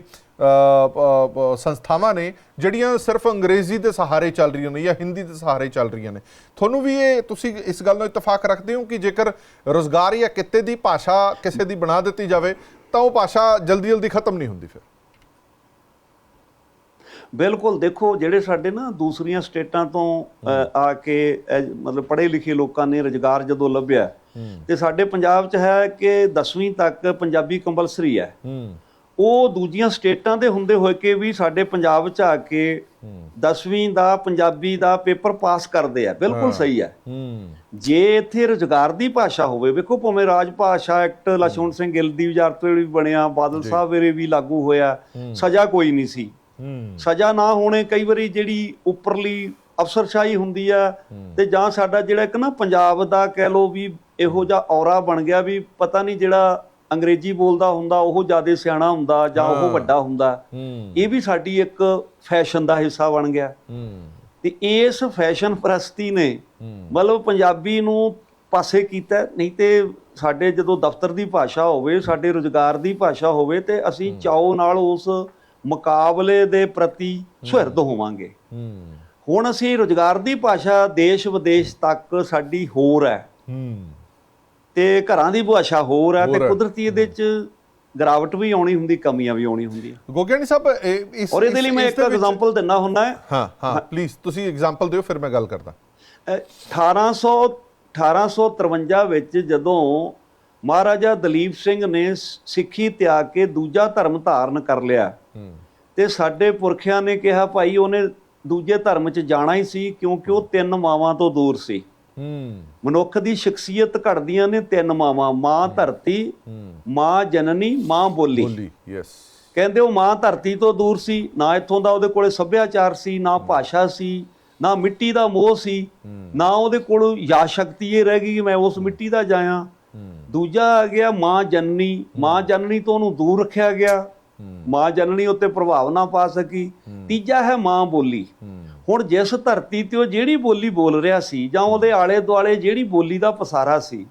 ਸੰਸਥਾਵਾਂ ਨੇ, ਜਿਹੜੀਆਂ ਸਿਰਫ ਅੰਗਰੇਜ਼ੀ ਦੇ ਸਹਾਰੇ ਚੱਲ ਰਹੀਆਂ ਨੇ ਜਾਂ ਹਿੰਦੀ ਦੇ ਸਹਾਰੇ ਚੱਲ ਰਹੀਆਂ ਨੇ। ਤੁਹਾਨੂੰ ਵੀ ਇਹ, ਤੁਸੀਂ ਇਸ ਗੱਲ ਨਾਲ ਇਤਫਾਕ ਰੱਖਦੇ ਹੋ ਕਿ ਜੇਕਰ ਰੋਜ਼ਗਾਰ ਜਾਂ ਕਿੱਤੇ ਦੀ ਭਾਸ਼ਾ ਕਿਸੇ ਦੀ ਬਣਾ ਦਿੱਤੀ ਜਾਵੇ, ਤਾਂ ਉਹ ਭਾਸ਼ਾ ਜਲਦੀ ਜਲਦੀ ਖਤਮ ਨਹੀਂ ਹੁੰਦੀ ਫਿਰ? ਬਿਲਕੁਲ ਦੇਖੋ ਜਿਹੜੇ ਸਾਡੇ ਨਾ ਦੂਸਰੀਆਂ ਸਟੇਟਾਂ ਤੋਂ ਆ ਕੇ ਮਤਲਬ ਪੜ੍ਹੇ ਲਿਖੇ ਲੋਕਾਂ ਨੇ ਰੁਜ਼ਗਾਰ ਜਦੋਂ ਲੱਭਿਆ ਤੇ ਸਾਡੇ ਪੰਜਾਬ 'ਚ ਹੈ ਕਿ 10ਵੀਂ ਤੱਕ ਪੰਜਾਬੀ ਕੰਪਲਸਰੀ ਹੈ। ਉਹ ਦੂਜੀਆਂ ਸਟੇਟਾਂ ਦੇ ਹੁੰਦੇ ਹੋਏ ਕਿ ਵੀ ਸਾਡੇ ਪੰਜਾਬ 'ਚ ਆ ਕੇ 10ਵੀਂ ਦਾ ਪੰਜਾਬੀ ਦਾ ਪੇਪਰ ਪਾਸ ਕਰਦੇ ਆ। ਬਿਲਕੁਲ ਸਹੀ ਹੈ। ਜੇ ਇੱਥੇ ਰੁਜ਼ਗਾਰ ਦੀ ਭਾਸ਼ਾ ਹੋਵੇ ਵੇਖੋ ਭਾਵੇਂ ਰਾਜ ਭਾਸ਼ਾ ਐਕਟ ਲਛਮਣ ਸਿੰਘ ਗਿੱਲ ਦੀ ਵਜ਼ਾਰਤ ਵੇਲੇ ਵੀ ਬਣਿਆ ਬਾਦਲ ਸਾਹਿਬ ਵੇਲੇ ਵੀ ਲਾਗੂ ਹੋਇਆ ਸਜ਼ਾ ਕੋਈ ਨਹੀਂ ਸੀ। ਸਜ਼ਾ ਨਾ ਹੋਣੇ ਕਈ ਵਾਰੀ ਜਿਹੜੀ ਉੱਪਰਲੀ ਅਫਸਰਸ਼ਾਹੀ ਹੁੰਦੀ ਆ ਤੇ ਜਾਂ ਸਾਡਾ ਜਿਹੜਾ ਇੱਕ ਨਾ ਪੰਜਾਬ ਦਾ ਕਹਿ ਲੋ ਵੀ ਇਹੋ ਜਿਹਾ ਔਰਾ ਬਣ ਗਿਆ ਵੀ ਪਤਾ ਨਹੀਂ ਜਿਹੜਾ ਅੰਗਰੇਜ਼ੀ ਬੋਲਦਾ ਹੁੰਦਾ ਉਹ ਜ਼ਿਆਦਾ ਸਿਆਣਾ ਹੁੰਦਾ ਜਾਂ ਉਹ ਵੱਡਾ ਹੁੰਦਾ ਇਹ ਵੀ ਸਾਡੀ ਇੱਕ ਫੈਸ਼ਨ ਦਾ ਹਿੱਸਾ ਬਣ ਗਿਆ। ਤੇ ਇਸ ਫੈਸ਼ਨ ਪ੍ਰਸਤੀ ਨੇ ਮਤਲਬ ਪੰਜਾਬੀ ਨੂੰ ਪਾਸੇ ਕੀਤਾ। ਨਹੀਂ ਤੇ ਸਾਡੇ ਜਦੋਂ ਦਫ਼ਤਰ ਦੀ ਭਾਸ਼ਾ ਹੋਵੇ ਸਾਡੇ ਰੋਜ਼ਗਾਰ ਦੀ ਭਾਸ਼ਾ ਹੋਵੇ ਤੇ ਅਸੀਂ ਚਾਓ ਨਾਲ ਉਸ ਮੁਕਾਬਲੇ ਦੇ ਪ੍ਰਤੀ ਸੁਹਿਰਦ ਹੋਵਾਂਗੇ। ਹੁਣ ਅਸੀਂ ਰੋਜ਼ਗਾਰ ਦੀ ਭਾਸ਼ਾ ਦੇਸ਼ ਵਿਦੇਸ਼ ਤੱਕ ਸਾਡੀ ਹੋਰ ਹੈ। ਤੇ ਘਰਾਂ ਦੀ ਭਾਸ਼ਾ ਹੋਰ ਹੈ ਤੇ। ਕੁਦਰਤੀ ਇਹਦੇ ਚ ਗਰਾਵਟ ਵੀ ਆਉਣੀ ਹੁੰਦੀ ਕਮੀਆਂ ਵੀ ਆਉਣੀ ਹੁੰਦੀਆਂ। ਗੋਗਿਆਣੀ ਸਾਹਿਬ ਇਸ ਔਰ ਇਹਦੇ ਲਈ ਮੈਂ ਇੱਕ ਐਗਜ਼ਾਮਪਲ ਦਿੰਦਾ ਹੁੰਦਾ ਹੈ। ਹਾਂ ਹਾਂ ਪਲੀਜ਼ ਤੁਸੀਂ ਐਗਜ਼ਾਮਪਲ ਦਿਓ ਫਿਰ ਮੈਂ ਗੱਲ ਕਰਦਾ। ਅਹ 1800 1853 ਵਿੱਚ ਜਦੋਂ ਮਹਾਰਾਜਾ ਦਲੀਪ ਸਿੰਘ ਨੇ ਸਿੱਖੀ ਤਿਆਗ ਕੇ ਦੂਜਾ ਧਰਮ ਧਾਰਨ ਕਰ ਲਿਆ ਤੇ ਸਾਡੇ ਪੁਰਖਿਆਂ ਨੇ ਕਿਹਾ ਭਾਈ ਉਹਨੇ ਦੂਜੇ ਧਰਮ 'ਚ ਜਾਣਾ ਹੀ ਸੀ ਕਿਉਂਕਿ ਉਹ ਤਿੰਨ ਮਾਵਾਂ ਤੋਂ ਦੂਰ ਸੀ। ਹੂੰ ਮਨੁੱਖ ਦੀ ਸ਼ਖਸੀਅਤ ਘੜਦੀਆਂ ਨੇ ਤਿੰਨ ਮਾਵਾਂ ਮਾਂ ਧਰਤੀ ਮਾਂ ਜਨਨੀ ਮਾਂ ਬੋਲੀ। ਬੋਲੀ ਯੈਸ ਕਹਿੰਦੇ ਉਹ ਮਾਂ ਧਰਤੀ ਤੋਂ ਦੂਰ ਸੀ ਨਾ ਇੱਥੋਂ ਦਾ ਉਹਦੇ ਕੋਲੇ ਸੱਭਿਆਚਾਰ ਸੀ ਨਾ ਭਾਸ਼ਾ ਸੀ ਨਾ ਮਿੱਟੀ ਦਾ ਮੋਹ ਸੀ ਨਾ ਉਹਦੇ ਕੋਲ ਯਾ ਸ਼ਕਤੀ ਇਹ ਰਹਿ ਗਈ ਕਿ ਮੈਂ ਉਸ ਮਿੱਟੀ ਦਾ ਜਾਇਆ। ਦੂਜਾ ਆ ਗਿਆ ਮਾਂ ਜਨਨੀ ਮਾਂ ਜਨਨੀ ਤੋਂ ਉਹਨੂੰ ਦੂਰ ਰੱਖਿਆ ਗਿਆ। ਮਾਂ ਜਨਨੀ ਉੱਤੇ ਪ੍ਰਭਾਵ ਨਾ ਪਾ ਸਕੀ। ਤੀਜਾ ਹੈ ਮਾਂ ਬੋਲੀ। ਹੁਣ ਜਿਸ ਧਰਤੀ ਤੇ ਉਹ ਜਿਹੜੀ ਬੋਲੀ ਬੋਲ ਰਿਹਾ ਸੀ ਜਾਂ ਉਹਦੇ ਆਲੇ ਦੁਆਲੇ ਜਿਹੜੀ ਬੋਲੀ ਦਾ ਪਸਾਰਾ ਸੀ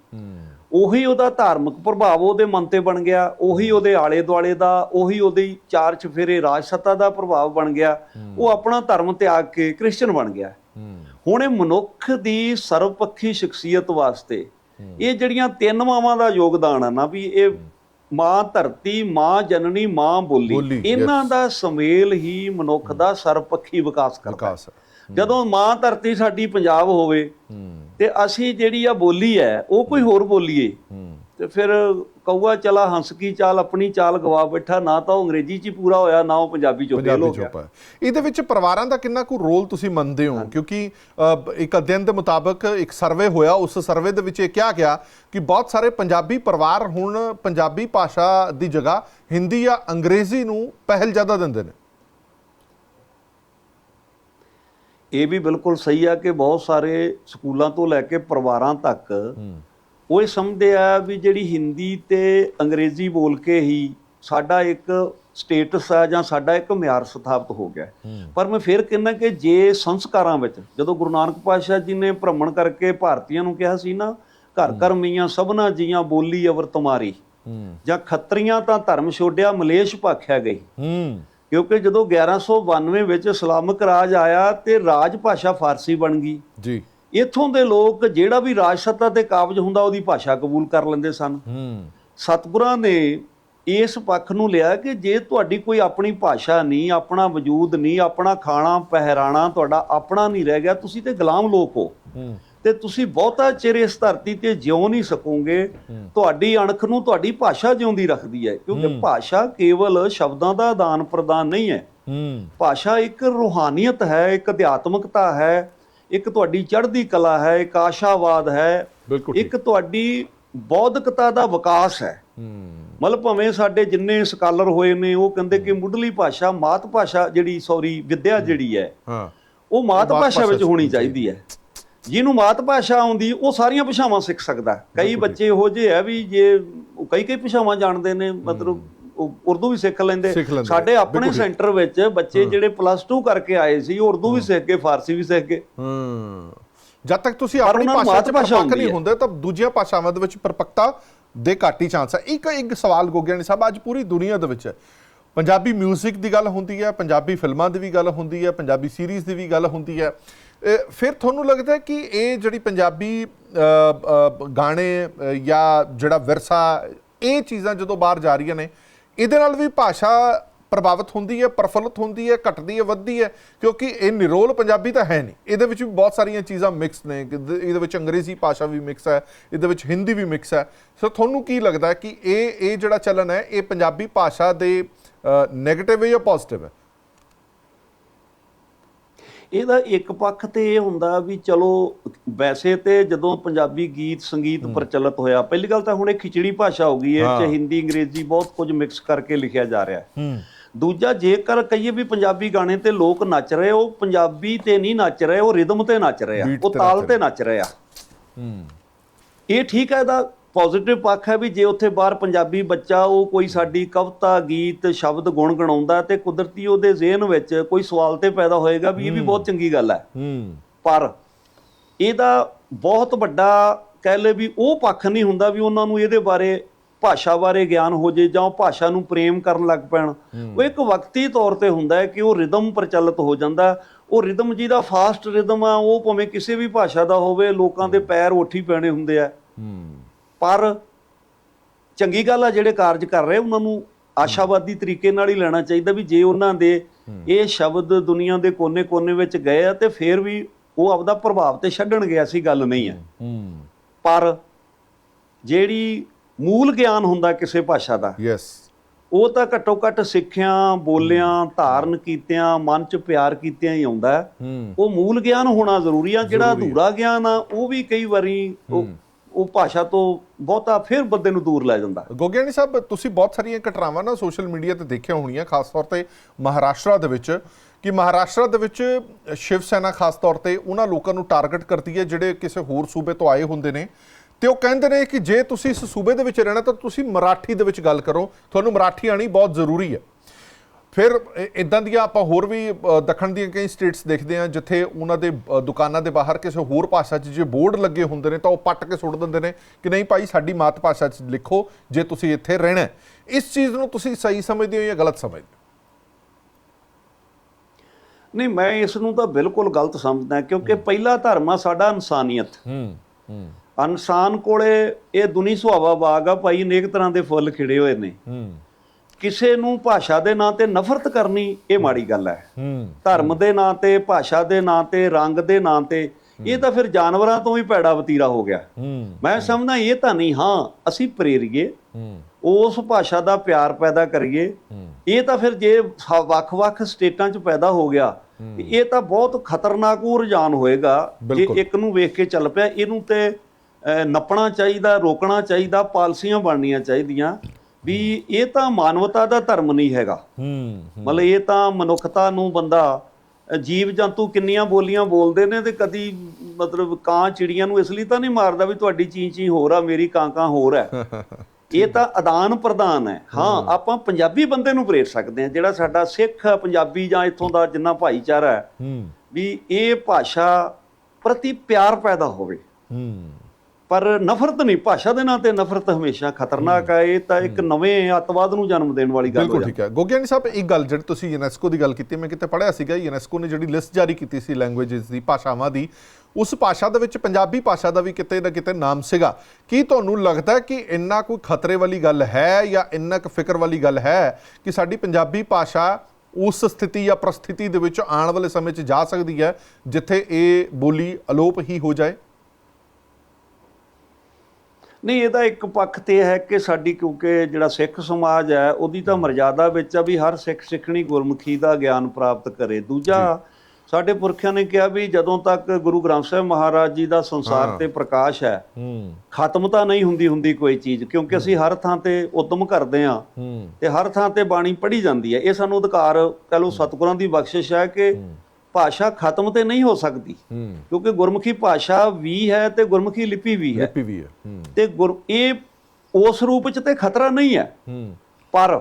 ਉਹੀ ਉਹਦਾ ਧਾਰਮਿਕ ਪ੍ਰਭਾਵ ਉਹਦੇ ਮਨ ਤੇ ਬਣ ਗਿਆ ਉਹੀ ਉਹਦੇ ਆਲੇ ਦੁਆਲੇ ਦਾ ਉਹੀ ਉਹਦੀ ਚਾਰ ਚਫੇਰੇ ਰਾਜ ਸੱਤਾ ਦਾ ਪ੍ਰਭਾਵ ਬਣ ਗਿਆ। ਉਹ ਆਪਣਾ ਧਰਮ ਤਿਆਗ ਕੇ ਕ੍ਰਿਸਚੀਅਨ ਬਣ ਗਿਆ। ਹੁਣ ਇਹ ਮਨੁੱਖ ਦੀ ਸਰਵਪੱਖੀ ਸ਼ਖਸੀਅਤ ਵਾਸਤੇ ਇਹ ਜਿਹੜੀਆਂ ਤਿੰਨ ਮਾਵਾਂ ਦਾ ਯੋਗਦਾਨ ਆ ਨਾ ਵੀ ਇਹ ਮਾਂ ਧਰਤੀ ਮਾਂ ਜਨਨੀ ਮਾਂ ਬੋਲੀ। ਇਹਨਾਂ ਦਾ ਸਮੇਲ ਹੀ ਮਨੁੱਖ ਦਾ ਸਰਵਪੱਖੀ ਵਿਕਾਸ ਕਰਦਾ ਜਦੋਂ ਮਾਂ ਧਰਤੀ ਸਾਡੀ ਪੰਜਾਬ ਹੋਵੇ ਤੇ ਅਸੀਂ ਜਿਹੜੀ ਆ ਬੋਲੀ ਹੈ ਉਹ ਕੋਈ ਹੋਰ ਬੋਲੀਏ। ਤੇ ਫਿਰ ਕਊਆ ਚਲਾ ਹੰਸ ਕੀ ਚਾਲ ਆਪਣੀ ਚਾਲ ਗਵਾ ਬੈਠਾ ਨਾ ਤਾਂ ਉਹ ਅੰਗਰੇਜ਼ੀ ਚ ਹੀ ਪੂਰਾ ਹੋਇਆ ਨਾ ਉਹ ਪੰਜਾਬੀ ਚ ਫੇਲ ਹੋ ਗਿਆ ਇਹਦੇ ਵਿੱਚ ਪਰਿਵਾਰਾਂ ਦਾ ਕਿੰਨਾ ਕੁ ਰੋਲ ਤੁਸੀਂ ਮੰਨਦੇ ਹੋ? ਕਿਉਂਕਿ ਇੱਕ ਅਧਿਐਨ ਦੇ ਮੁਤਾਬਕ ਇੱਕ ਸਰਵੇ ਹੋਇਆ ਉਸ ਸਰਵੇ ਦੇ ਵਿੱਚ ਇਹ ਕਿਹਾ ਗਿਆ ਕਿ ਬਹੁਤ ਸਾਰੇ ਪੰਜਾਬੀ ਪਰਿਵਾਰ ਹੁਣ ਪੰਜਾਬੀ ਭਾਸ਼ਾ ਦੀ ਜਗ੍ਹਾ ਹਿੰਦੀ ਜਾਂ ਅੰਗਰੇਜ਼ੀ ਨੂੰ ਪਹਿਲ ਜ਼ਿਆਦਾ ਦਿੰਦੇ ਨੇ। ਇਹ ਵੀ ਬਿਲਕੁਲ ਸਹੀ ਆ ਕਿ ਬਹੁਤ ਸਾਰੇ ਸਕੂਲਾਂ ਤੋਂ ਲੈ ਕੇ ਪਰਿਵਾਰਾਂ ਤੱਕ ਉਹ ਇਹ ਸਮਝਦੇ ਆ ਵੀ ਜਿਹੜੀ ਹਿੰਦੀ ਤੇ ਅੰਗਰੇਜ਼ੀ ਬੋਲ ਕੇ ਹੀ ਸਾਡਾ ਇੱਕ ਸਟੇਟਸ ਆ ਜਾਂ ਸਾਡਾ ਇੱਕ ਮਿਆਰ ਸਥਾਪਿਤ ਹੋ ਗਿਆ। ਪਰ ਮੈਂ ਫਿਰ ਕਹਿੰਦਾ ਕਿ ਜੇ ਸੰਸਕਾਰਾਂ ਵਿੱਚ ਜਦੋਂ ਗੁਰੂ ਨਾਨਕ ਪਾਤਸ਼ਾਹ ਜੀ ਨੇ ਭ੍ਰਮਣ ਕਰਕੇ ਭਾਰਤੀਆਂ ਨੂੰ ਕਿਹਾ ਸੀ ਨਾ ਘਰ ਘਰ ਮੀਆਂ ਸਭਨਾ ਜੀਆਂ ਬੋਲੀ ਅਵਰ ਤੁਮਾਰੀ। ਜਾਂ ਖੱਤਰੀਆਂ ਤਾਂ ਧਰਮ ਛੋਡਿਆ ਮਲੇਸ਼ ਭਾਖਿਆ ਗਈ। ਕਿਉਂਕਿ ਜਦੋਂ 1192 ਵਿੱਚ ਇਸਲਾਮਿਕ ਰਾਜ ਆਇਆ ਤੇ ਰਾਜ ਭਾਸ਼ਾ ਫਾਰਸੀ ਬਣ ਗਈ। ਜੀ। ਇੱਥੋਂ ਦੇ ਲੋਕ ਜਿਹੜਾ ਵੀ ਰਾਜ ਸੱਤਾ ਤੇ ਕਾਬਜ ਹੁੰਦਾ ਉਹਦੀ ਭਾਸ਼ਾ ਕਬੂਲ ਕਰ ਲੈਂਦੇ ਸਨ। ਸਤਿਗੁਰਾਂ ਨੇ ਇਸ ਪੱਖ ਨੂੰ ਲਿਆ ਕਿ ਜੇ ਤੁਹਾਡੀ ਕੋਈ ਆਪਣੀ ਭਾਸ਼ਾ ਨਹੀਂ ਆਪਣਾ ਵਜੂਦ ਨਹੀਂ ਆਪਣਾ ਖਾਣਾ ਪਹਿਰਾਣਾ ਤੁਹਾਡਾ ਆਪਣਾ ਨਹੀਂ ਰਹਿ ਗਿਆ ਤੁਸੀਂ ਤੇ ਗੁਲਾਮ ਲੋਕ ਹੋ। ਤੇ ਤੁਸੀਂ ਬਹੁਤਾ ਚਿਰ ਇਸ ਧਰਤੀ ਤੇ ਜਿਉ ਨਹੀਂ ਸਕੋਗੇ ਤੁਹਾਡੀ ਅਣਖ ਨੂੰ ਤੁਹਾਡੀ ਭਾਸ਼ਾ ਜਿਉਂਦੀ ਰੱਖਦੀ ਹੈ ਕਿਉਂਕਿ ਭਾਸ਼ਾ ਕੇਵਲ ਸ਼ਬਦਾਂ ਦਾ ਆਦਾਨ ਪ੍ਰਦਾਨ ਨਹੀਂ ਹੂੰ। ਭਾਸ਼ਾ ਇੱਕ ਰੂਹਾਨੀਅਤ ਹੈ ਇੱਕ ਅਧਿਆਤਮਕਤਾ ਹੈ ਇੱਕ ਤੁਹਾਡੀ ਚੜ੍ਹਦੀ ਕਲਾ ਹੈ ਇੱਕ ਆਸ਼ਾਵਾਦ ਹੈ ਇੱਕ ਤੁਹਾਡੀ ਬੌਧਿਕਤਾ ਦਾ ਵਿਕਾਸ ਹੈ। ਮਤਲਬ ਭਾਵੇਂ ਸਾਡੇ ਜਿੰਨੇ ਸਕਾਲਰ ਹੋਏ ਨੇ ਉਹ ਕਹਿੰਦੇ ਕਿ ਮੁੱਢਲੀ ਭਾਸ਼ਾ ਮਾਤ ਭਾਸ਼ਾ ਜਿਹੜੀ ਸੌਰੀ ਵਿਦਿਆ ਜਿਹੜੀ ਹੈ ਹਾਂ। ਉਹ ਮਾਤ ਭਾਸ਼ਾ ਵਿੱਚ ਹੋਣੀ ਚਾਹੀਦੀ ਹੈ। ਜਿਹਨੂੰ ਮਾਤ ਭਾਸ਼ਾ ਆਉਂਦੀ ਉਹ ਸਾਰੀਆਂ ਭਾਸ਼ਾਵਾਂ ਸਿੱਖ ਸਕਦਾ। ਕਈ ਬੱਚੇ ਇਹੋ ਜਿਹੇ ਆ ਵੀ ਜੇ ਉਹ ਕਈ ਕਈ ਭਾਸ਼ਾਵਾਂ ਜਾਣਦੇ ਨੇ ਮਤਲਬ ਉਰਦੂ ਵੀ ਸਿੱਖ ਲੈਂਦੇ। ਸਾਡੇ ਆਪਣੇ ਸੈਂਟਰ ਵਿੱਚ ਬੱਚੇ ਜਿਹੜੇ ਪਲੱਸ 2 ਕਰਕੇ ਆਏ ਸੀ ਉਰਦੂ ਵੀ ਸਿੱਖ ਗਏ ਫਾਰਸੀ ਵੀ ਸਿੱਖ ਗਏ। ਹੂੰ। ਜਦ ਤੱਕ ਤੁਸੀਂ ਆਪਣੀ ਭਾਸ਼ਾ ਭਾਸ਼ਾ ਪਰਪੱਕ ਨਹੀਂ ਹੁੰਦੀ ਤਾਂ ਦੂਜੀਆਂ ਭਾਸ਼ਾਵਾਂ ਦੇ ਵਿੱਚ ਪਰਪੱਕਤਾ ਦੇ ਘੱਟ ਚਾਂਸ ਹੈ ਇੱਕ ਇੱਕ ਸਵਾਲ ਗੋਗਿਆਣੀ ਸਾਹਿਬ ਅੱਜ ਪੂਰੀ ਦੁਨੀਆ ਦੇ ਵਿੱਚ। ਹੈ ਪੰਜਾਬੀ 뮤직 ਦੀ ਗੱਲ ਹੁੰਦੀ ਹੈ ਪੰਜਾਬੀ ਫਿਲਮਾਂ ਦੀ ਵੀ ਗੱਲ ਹੁੰਦੀ ਹੈ ਪੰਜਾਬੀ ਸੀਰੀਜ਼ ਦੀ ਵੀ ਗੱਲ ਹੁੰਦੀ ਹੈ। ਫਿਰ ਤੁਹਾਨੂੰ ਲੱਗਦਾ ਕਿ ਇਹ ਜਿਹੜੀ ਪੰਜਾਬੀ ਗਾਣੇ ਜਾਂ ਜਿਹੜਾ ਵਿਰਸਾ ਇਹ ਚੀਜ਼ਾਂ ਜਦੋਂ ਬਾਹਰ ਜਾ ਰਹੀਆਂ ਨੇ ਇਹਦੇ ਨਾਲ ਵੀ ਭਾਸ਼ਾ ਪ੍ਰਭਾਵਿਤ ਹੁੰਦੀ ਹੈ, ਪ੍ਰਫੁੱਲਤ ਹੁੰਦੀ ਹੈ, ਘਟਦੀ ਹੈ, ਵੱਧਦੀ ਹੈ, ਕਿਉਂਕਿ ਇਹ ਨਿਰੋਲ ਪੰਜਾਬੀ ਤਾਂ ਹੈ ਨਹੀਂ। ਇਹਦੇ ਵਿੱਚ ਵੀ ਬਹੁਤ ਸਾਰੀਆਂ ਚੀਜ਼ਾਂ ਮਿਕਸ ਨੇ। ਇਹਦੇ ਵਿੱਚ ਅੰਗਰੇਜ਼ੀ ਭਾਸ਼ਾ ਵੀ ਮਿਕਸ ਹੈ, ਇਹਦੇ ਵਿੱਚ ਹਿੰਦੀ ਵੀ ਮਿਕਸ ਹੈ। ਸੋ ਤੁਹਾਨੂੰ ਕੀ ਲੱਗਦਾ ਕਿ ਇਹ ਇਹ ਜਿਹੜਾ ਚੱਲਣ ਹੈ, ਇਹ ਪੰਜਾਬੀ ਭਾਸ਼ਾ ਦੇ 네ਗੇਟਿਵ ਹੈ ਜਾਂ ਪੋਜ਼ਿਟਿਵ ਹੈ? ਇਹਦਾ ਇੱਕ ਪੱਖ ਤੇ ਇਹ ਹੁੰਦਾ ਵੀ ਚਲੋ ਵੈਸੇ ਤੇ ਜਦੋਂ ਪੰਜਾਬੀ ਗੀਤ ਸੰਗੀਤ ਪ੍ਰਚਲਿਤ ਹੋਇਆ ਪਹਿਲੀ ਗੱਲ ਤਾਂ ਹੁਣ ਇਹ ਖਿਚੜੀ ਭਾਸ਼ਾ ਹੋ ਗਈ ਹੈ। ਚ ਹਿੰਦੀ ਅੰਗਰੇਜ਼ੀ ਬਹੁਤ ਕੁਝ ਮਿਕਸ ਕਰਕੇ ਲਿਖਿਆ ਜਾ ਰਿਹਾ ਹੈ। ਦੂਜਾ ਜੇਕਰ ਕਹੀਏ ਵੀ ਪੰਜਾਬੀ ਗਾਣੇ ਤੇ ਲੋਕ ਨੱਚ ਰਹੇ ਉਹ ਪੰਜਾਬੀ ਤੇ ਨਹੀਂ ਨੱਚ ਰਹੇ ਉਹ ਰਿਦਮ ਤੇ ਨੱਚ ਰਹੇ ਆ ਉਹ ਤਾਲ ਤੇ ਨੱਚ ਰਹੇ ਆ। ਹੂੰ। ਇਹ ਠੀਕ ਹੈ ਇਹਦਾ ਪੋਜ਼ਿਟਿਵ ਪੱਖ ਹੈ ਵੀ ਜੇ ਉੱਥੇ ਬਾਹਰ ਪੰਜਾਬੀ ਬੱਚਾ ਉਹ ਕੋਈ ਸਾਡੀ ਕਵਿਤਾ ਗੀਤ ਸ਼ਬਦ ਗੁਣਗੁਣਾਉਂਦਾ ਤੇ ਕੁਦਰਤੀ ਉਹਦੇ ਜ਼ਿਹਨ ਵਿੱਚ ਕੋਈ ਸਵਾਲ ਤੇ ਪੈਦਾ ਹੋਏਗਾ ਵੀ ਇਹ ਵੀ ਬਹੁਤ ਚੰਗੀ ਗੱਲ ਹੈ। ਹੂੰ। ਪਰ ਇਹਦਾ ਬਹੁਤ ਵੱਡਾ ਕਹਿ ਲੈ ਵੀ ਉਹ ਪੱਖ ਨਹੀਂ ਹੁੰਦਾ ਵੀ ਉਹਨਾਂ ਨੂੰ ਇਹਦੇ ਬਾਰੇ ਭਾਸ਼ਾ ਬਾਰੇ ਗਿਆਨ ਹੋ ਜੇ ਜਾਂ ਉਹ ਭਾਸ਼ਾ ਨੂੰ ਪ੍ਰੇਮ ਕਰਨ ਲੱਗ ਪੈਣ। ਉਹ ਇੱਕ ਵਕਤੀ ਤੌਰ ਤੇ ਹੁੰਦਾ ਹੈ ਕਿ ਉਹ ਰਿਦਮ ਪ੍ਰਚਲਿਤ ਹੋ ਜਾਂਦਾ। ਉਹ ਰਿਦਮ ਜਿਹਦਾ ਫਾਸਟ ਰਿਦਮ ਆ ਉਹ ਭਾਵੇਂ ਕਿਸੇ ਵੀ ਭਾਸ਼ਾ ਦਾ ਹੋਵੇ ਲੋਕਾਂ ਦੇ ਪੈਰ ਉੱਠੀ ਪੈਣੇ ਹੁੰਦੇ ਆ। ਹੂੰ। ਪਰ ਚੰਗੀ ਗੱਲ ਆ ਜਿਹੜੇ ਕਾਰਜ ਕਰ ਰਹੇ ਉਹਨਾਂ ਨੂੰ ਆਸ਼ਾਵਾਦੀ ਤਰੀਕੇ ਨਾਲ ਹੀ ਲੈਣਾ ਚਾਹੀਦਾ ਵੀ ਜੇ ਉਹਨਾਂ ਦੇ ਇਹ ਸ਼ਬਦ ਦੁਨੀਆ ਦੇ ਕੋਨੇ-ਕੋਨੇ ਵਿੱਚ ਗਏ ਆ ਤੇ ਫਿਰ ਵੀ ਉਹ ਆਪਦਾ ਪ੍ਰਭਾਵ ਤੇ ਛੱਡਣ ਗਿਆ ਸੀ ਗੱਲ ਨਹੀਂ ਹੈ। ਪਰ ਜਿਹੜੀ ਮੂਲ ਗਿਆਨ ਹੁੰਦਾ ਕਿਸੇ ਭਾਸ਼ਾ ਦਾ ਯੈਸ। ਉਹ ਤਾਂ ਘੱਟੋ ਘੱਟ ਸਿੱਖਿਆ ਬੋਲਿਆਂ ਧਾਰਨ ਕੀਤਿਆਂ ਮਨ ਚ ਪਿਆਰ ਕੀਤਿਆਂ ਹੀ ਆਉਂਦਾ। ਉਹ ਮੂਲ ਗਿਆਨ ਹੋਣਾ ਜ਼ਰੂਰੀ ਆ ਜਿਹੜਾ ਅਧੂਰਾ ਗਿਆਨ ਆ ਉਹ ਵੀ ਕਈ ਵਾਰੀ ਉਹ ਭਾਸ਼ਾ ਤੋਂ ਬਹੁਤਾ ਫਿਰ ਬੰਦੇ ਨੂੰ ਦੂਰ ਲੈ ਜਾਂਦਾ। ਗੋਗਿਆਣੀ ਸਾਹਿਬ, ਤੁਸੀਂ ਬਹੁਤ ਸਾਰੀਆਂ ਘਟਨਾਵਾਂ ਨਾ ਸੋਸ਼ਲ ਮੀਡੀਆ ਤੇ ਦੇਖਿਆ ਹੋਣੀਆਂ, ਖਾਸ ਤੌਰ ਤੇ ਮਹਾਰਾਸ਼ਟਰ ਦੇ ਵਿੱਚ, ਕਿ ਮਹਾਰਾਸ਼ਟਰ ਦੇ ਵਿੱਚ ਸ਼ਿਵ ਸੈਨਾ ਖਾਸ ਤੌਰ ਤੇ ਉਹਨਾਂ ਲੋਕਾਂ ਨੂੰ ਟਾਰਗੇਟ ਕਰਦੀ ਹੈ ਜਿਹੜੇ ਕਿਸੇ ਹੋਰ ਸੂਬੇ ਤੋਂ ਆਏ ਹੁੰਦੇ ਨੇ। ਤੇ ਉਹ ਕਹਿੰਦੇ ਨੇ ਕਿ ਜੇ ਤੁਸੀਂ ਇਸ ਸੂਬੇ ਦੇ ਵਿੱਚ ਰਹਿਣਾ, ਤਾਂ ਤੁਸੀਂ ਮਰਾਠੀ ਦੇ ਵਿੱਚ ਗੱਲ ਕਰੋ। ਤੁਹਾਨੂੰ ਮਰਾਠੀ ਆਣੀ ਬਹੁਤ ਜ਼ਰੂਰੀ ਹੈ। ਫਿਰ ਇਦਾਂ ਦੀਆਂ ਆਪਾਂ ਹੋਰ ਵੀ ਦੱਖਣ ਦੀਆਂ ਕਈ ਸਟੇਟਸ ਦੇਖਦੇ ਆ ਜਿੱਥੇ ਉਹਨਾਂ ਦੇ ਦੁਕਾਨਾਂ ਦੇ ਬਾਹਰ ਕਿਸੇ ਹੋਰ ਭਾਸ਼ਾ 'ਚ ਜੇ ਬੋਰਡ ਲੱਗੇ ਹੁੰਦੇ ਨੇ ਤਾਂ ਉਹ ਪੱਟ ਕੇ ਸੁੱਟ ਦਿੰਦੇ ਨੇ ਕਿ ਨਹੀਂ ਭਾਈ ਸਾਡੀ ਮਾਤ ਭਾਸ਼ਾ 'ਚ ਲਿਖੋ ਜੇ ਤੁਸੀਂ ਇੱਥੇ ਰਹਿਣਾ। ਇਸ ਚੀਜ਼ ਨੂੰ ਤੁਸੀਂ ਸਹੀ ਸਮਝਦੇ ਹੋ ਜਾਂ ਗਲਤ ਸਮਝਦੇ ਹੋ? ਨਹੀਂ ਮੈਂ ਇਸ ਨੂੰ ਤਾਂ ਬਿਲਕੁਲ ਗਲਤ ਸਮਝਦਾ ਕਿਉਂਕਿ ਪਹਿਲਾ ਧਰਮ ਆ ਸਾਡਾ ਇਨਸਾਨੀਅਤ। ਹੂੰ ਹੂੰ। ਇਨਸਾਨ ਕੋਲੇ ਇਹ ਦੁਨੀ ਸੁਹਾਵਾ ਬਾਗ ਆ ਭਾਈ ਅਨੇਕ ਤਰ੍ਹਾਂ ਦੇ ਫੁੱਲ ਖਿੜੇ ਹੋਏ ਨੇ। ਹੂੰ। ਕਿਸੇ ਨੂੰ ਭਾਸ਼ਾ ਦੇ ਨਾਂ ਤੇ ਨਫ਼ਰਤ ਕਰਨੀ ਇਹ ਮਾੜੀ ਗੱਲ ਹੈ। ਧਰਮ ਦੇ ਨਾਂ ਤੇ ਭਾਸ਼ਾ ਦੇ ਨਾਂ ਤੇ ਰੰਗ ਦੇ ਨਾਂ ਤੇ ਇਹ ਤਾਂ ਫਿਰ ਜਾਨਵਰਾਂ ਤੋਂ ਵੀ ਭੈੜਾ ਵਤੀਰਾ ਹੋ ਗਿਆ। ਮੈਂ ਸਮਝਦਾ ਇਹ ਤਾਂ ਨਹੀਂ ਹਾਂ ਅਸੀਂ ਪ੍ਰੇਰੀਏ। ਉਸ ਭਾਸ਼ਾ ਦਾ ਪਿਆਰ ਪੈਦਾ ਕਰੀਏ। ਇਹ ਤਾਂ ਫਿਰ ਜੇ ਵੱਖ-ਵੱਖ ਸਟੇਟਾਂ 'ਚ ਪੈਦਾ ਹੋ ਗਿਆ ਇਹ ਤਾਂ ਬਹੁਤ ਖਤਰਨਾਕ ਉਹ ਰੁਝਾਨ ਹੋਏਗਾ। ਜੇ। ਇੱਕ ਨੂੰ ਵੇਖ ਕੇ ਚੱਲ ਪਿਆ ਇਹਨੂੰ ਤੇ ਨੱਪਣਾ ਚਾਹੀਦਾ ਰੋਕਣਾ ਚਾਹੀਦਾ ਪਾਲਿਸੀਆਂ ਬਣਨੀਆਂ ਚਾਹੀਦੀਆਂ। ਵੀ ਇਹ ਤਾਂ ਮਾਨਵਤਾ ਦਾ ਧਰਮ ਨਹੀਂ ਹੈਗਾ। ਹੂੰ ਮਤਲਬ ਇਹ ਤਾਂ ਮਨੁੱਖਤਾ ਨੂੰ ਬੰਦਾ ਜੀਵ ਜੰਤੂ ਕਿੰਨੀਆਂ ਬੋਲੀਆਂ ਬੋਲਦੇ ਨੇ ਤੇ ਕਦੀ ਮਤਲਬ ਕਾਂ ਚਿੜੀਆਂ ਨੂੰ ਇਸ ਲਈ ਤਾਂ ਨਹੀਂ ਮਾਰਦਾ ਵੀ ਤੁਹਾਡੀ ਚੀਂ ਚੀਂ ਹੋਰ ਆ ਮੇਰੀ ਕਾਂ ਕਾਂ ਹੋਰ ਹੈ ਇਹ ਤਾਂ ਆਦਾਨ ਪ੍ਰਦਾਨ ਹੈ ਹਾਂ। ਆਪਾਂ ਪੰਜਾਬੀ ਬੰਦੇ ਨੂੰ ਪ੍ਰੇਰ ਸਕਦੇ ਹਾਂ ਜਿਹੜਾ ਸਾਡਾ ਸਿੱਖ ਪੰਜਾਬੀ ਜਾਂ ਇੱਥੋਂ ਦਾ ਜਿੰਨਾ ਭਾਈਚਾਰਾ ਹੈ ਹੂੰ। ਵੀ ਇਹ ਭਾਸ਼ਾ ਪ੍ਰਤੀ ਪਿਆਰ ਪੈਦਾ ਹੋਵੇ। ਹੂੰ। ਪਰ ਨਫ਼ਰਤ ਨਹੀਂ ਭਾਸ਼ਾ ਦੇ ਨਾਂ ਤੇ ਨਫ਼ਰਤ ਹਮੇਸ਼ਾ ਖਤਰਨਾਕ ਹੈ ਇਹ ਤਾਂ ਇੱਕ ਨਵੇਂ ਅੱਤਵਾਦ ਨੂੰ ਜਨਮ ਦੇਣ ਵਾਲੀ ਗੱਲ ਹੋ ਬਿਲਕੁਲ ਠੀਕ ਹੈ। ਗੋਗਿਆਨੀ ਸਾਹਿਬ ਇੱਕ ਗੱਲ ਜਿਹੜੀ ਤੁਸੀਂ ਯੂਨੈਸਕੋ ਦੀ ਗੱਲ ਕੀਤੀ ਮੈਂ ਕਿਤੇ ਪੜ੍ਹਿਆ ਸੀਗਾ ਯੂਨੈਸਕੋ ਨੇ ਜਿਹੜੀ ਲਿਸਟ ਜਾਰੀ ਕੀਤੀ ਸੀ ਲੈਂਗੁਏਜਸ ਦੀ ਭਾਸ਼ਾਵਾਂ ਦੀ ਉਸ ਭਾਸ਼ਾ ਦੇ ਵਿੱਚ ਪੰਜਾਬੀ ਭਾਸ਼ਾ ਦਾ ਵੀ ਕਿਤੇ ਨਾ ਕਿਤੇ ਨਾਮ ਸੀਗਾ। ਕੀ ਤੁਹਾਨੂੰ ਲੱਗਦਾ ਕਿ ਇੰਨਾ ਕੋਈ ਖਤਰੇ ਵਾਲੀ ਗੱਲ ਹੈ ਜਾਂ ਇੰਨਾ ਕੁ ਫਿਕਰ ਵਾਲੀ ਗੱਲ ਹੈ ਕਿ ਸਾਡੀ ਪੰਜਾਬੀ ਭਾਸ਼ਾ ਉਸ ਸਥਿਤੀ ਜਾਂ ਪ੍ਰਸਥਿਤੀ ਦੇ ਵਿੱਚ ਆਉਣ ਵਾਲੇ ਸਮੇਂ 'ਚ ਜਾ ਸਕਦੀ ਹੈ ਜਿੱਥੇ ਇਹ ਬੋਲੀ ਅਲੋਪ ਹੀ ਹੋ ਜਾਏ? ਨਹੀਂ ਇਹਦਾ ਇੱਕ ਪੱਖ ਤੇ ਹੈ ਕਿ ਸਾਡੀ ਕਿਉਂਕਿ ਜਿਹੜਾ ਸਿੱਖ ਸਮਾਜ ਹੈ ਉਹਦੀ ਤਾਂ ਮਰਜ਼ਾਦਾ ਵਿੱਚ ਆ ਵੀ ਹਰ ਸਿੱਖ ਸਿੱਖਣੀ ਗੁਰਮੁਖੀ ਦਾ ਗਿਆਨ ਪ੍ਰਾਪਤ ਕਰੇ। ਦੂਜਾ ਸਾਡੇ ਪੁਰਖਿਆਂ ਨੇ ਕਿਹਾ ਵੀ ਜਦੋਂ ਤੱਕ ਗੁਰੂ ਗ੍ਰੰਥ ਸਾਹਿਬ ਮਹਾਰਾਜ ਜੀ ਦਾ ਸੰਸਾਰ ਤੇ ਪ੍ਰਕਾਸ਼ ਹੈ ਖਤਮ ਤਾਂ ਨਹੀਂ ਹੁੰਦੀ ਹੁੰਦੀ ਕੋਈ ਚੀਜ਼ ਕਿਉਂਕਿ ਅਸੀਂ ਹਰ ਥਾਂ ਤੇ ਉਦਮ ਕਰਦੇ ਹੂੰ ਤੇ ਹਰ ਥਾਂ ਤੇ ਬਾਣੀ ਪੜ੍ਹੀ ਜਾਂਦੀ ਹੈ। ਇਹ ਸਾਨੂੰ ਅਧਿਕਾਰ ਕਹ ਲਓ ਸਤਿਗੁਰਾਂ ਦੀ ਬਖਸ਼ਿਸ਼ ਹੈ ਕਿ ਭਾਸ਼ਾ ਖਤਮ ਤੇ ਨਹੀਂ ਹੋ ਸਕਦੀ। ਕਿਉਂਕਿ ਗੁਰਮੁਖੀ ਭਾਸ਼ਾ ਵੀ ਹੈ ਤੇ ਗੁਰਮੁਖੀ ਲਿਪੀ ਵੀ ਹੈ। ਲਿਪੀ ਵੀ ਹੈ ਤੇ ਗੁਰ ਇਹ ਉਸ ਰੂਪ ਚ ਤੇ ਖਤਰਾ ਨਹੀਂ ਹੈ। ਪਰ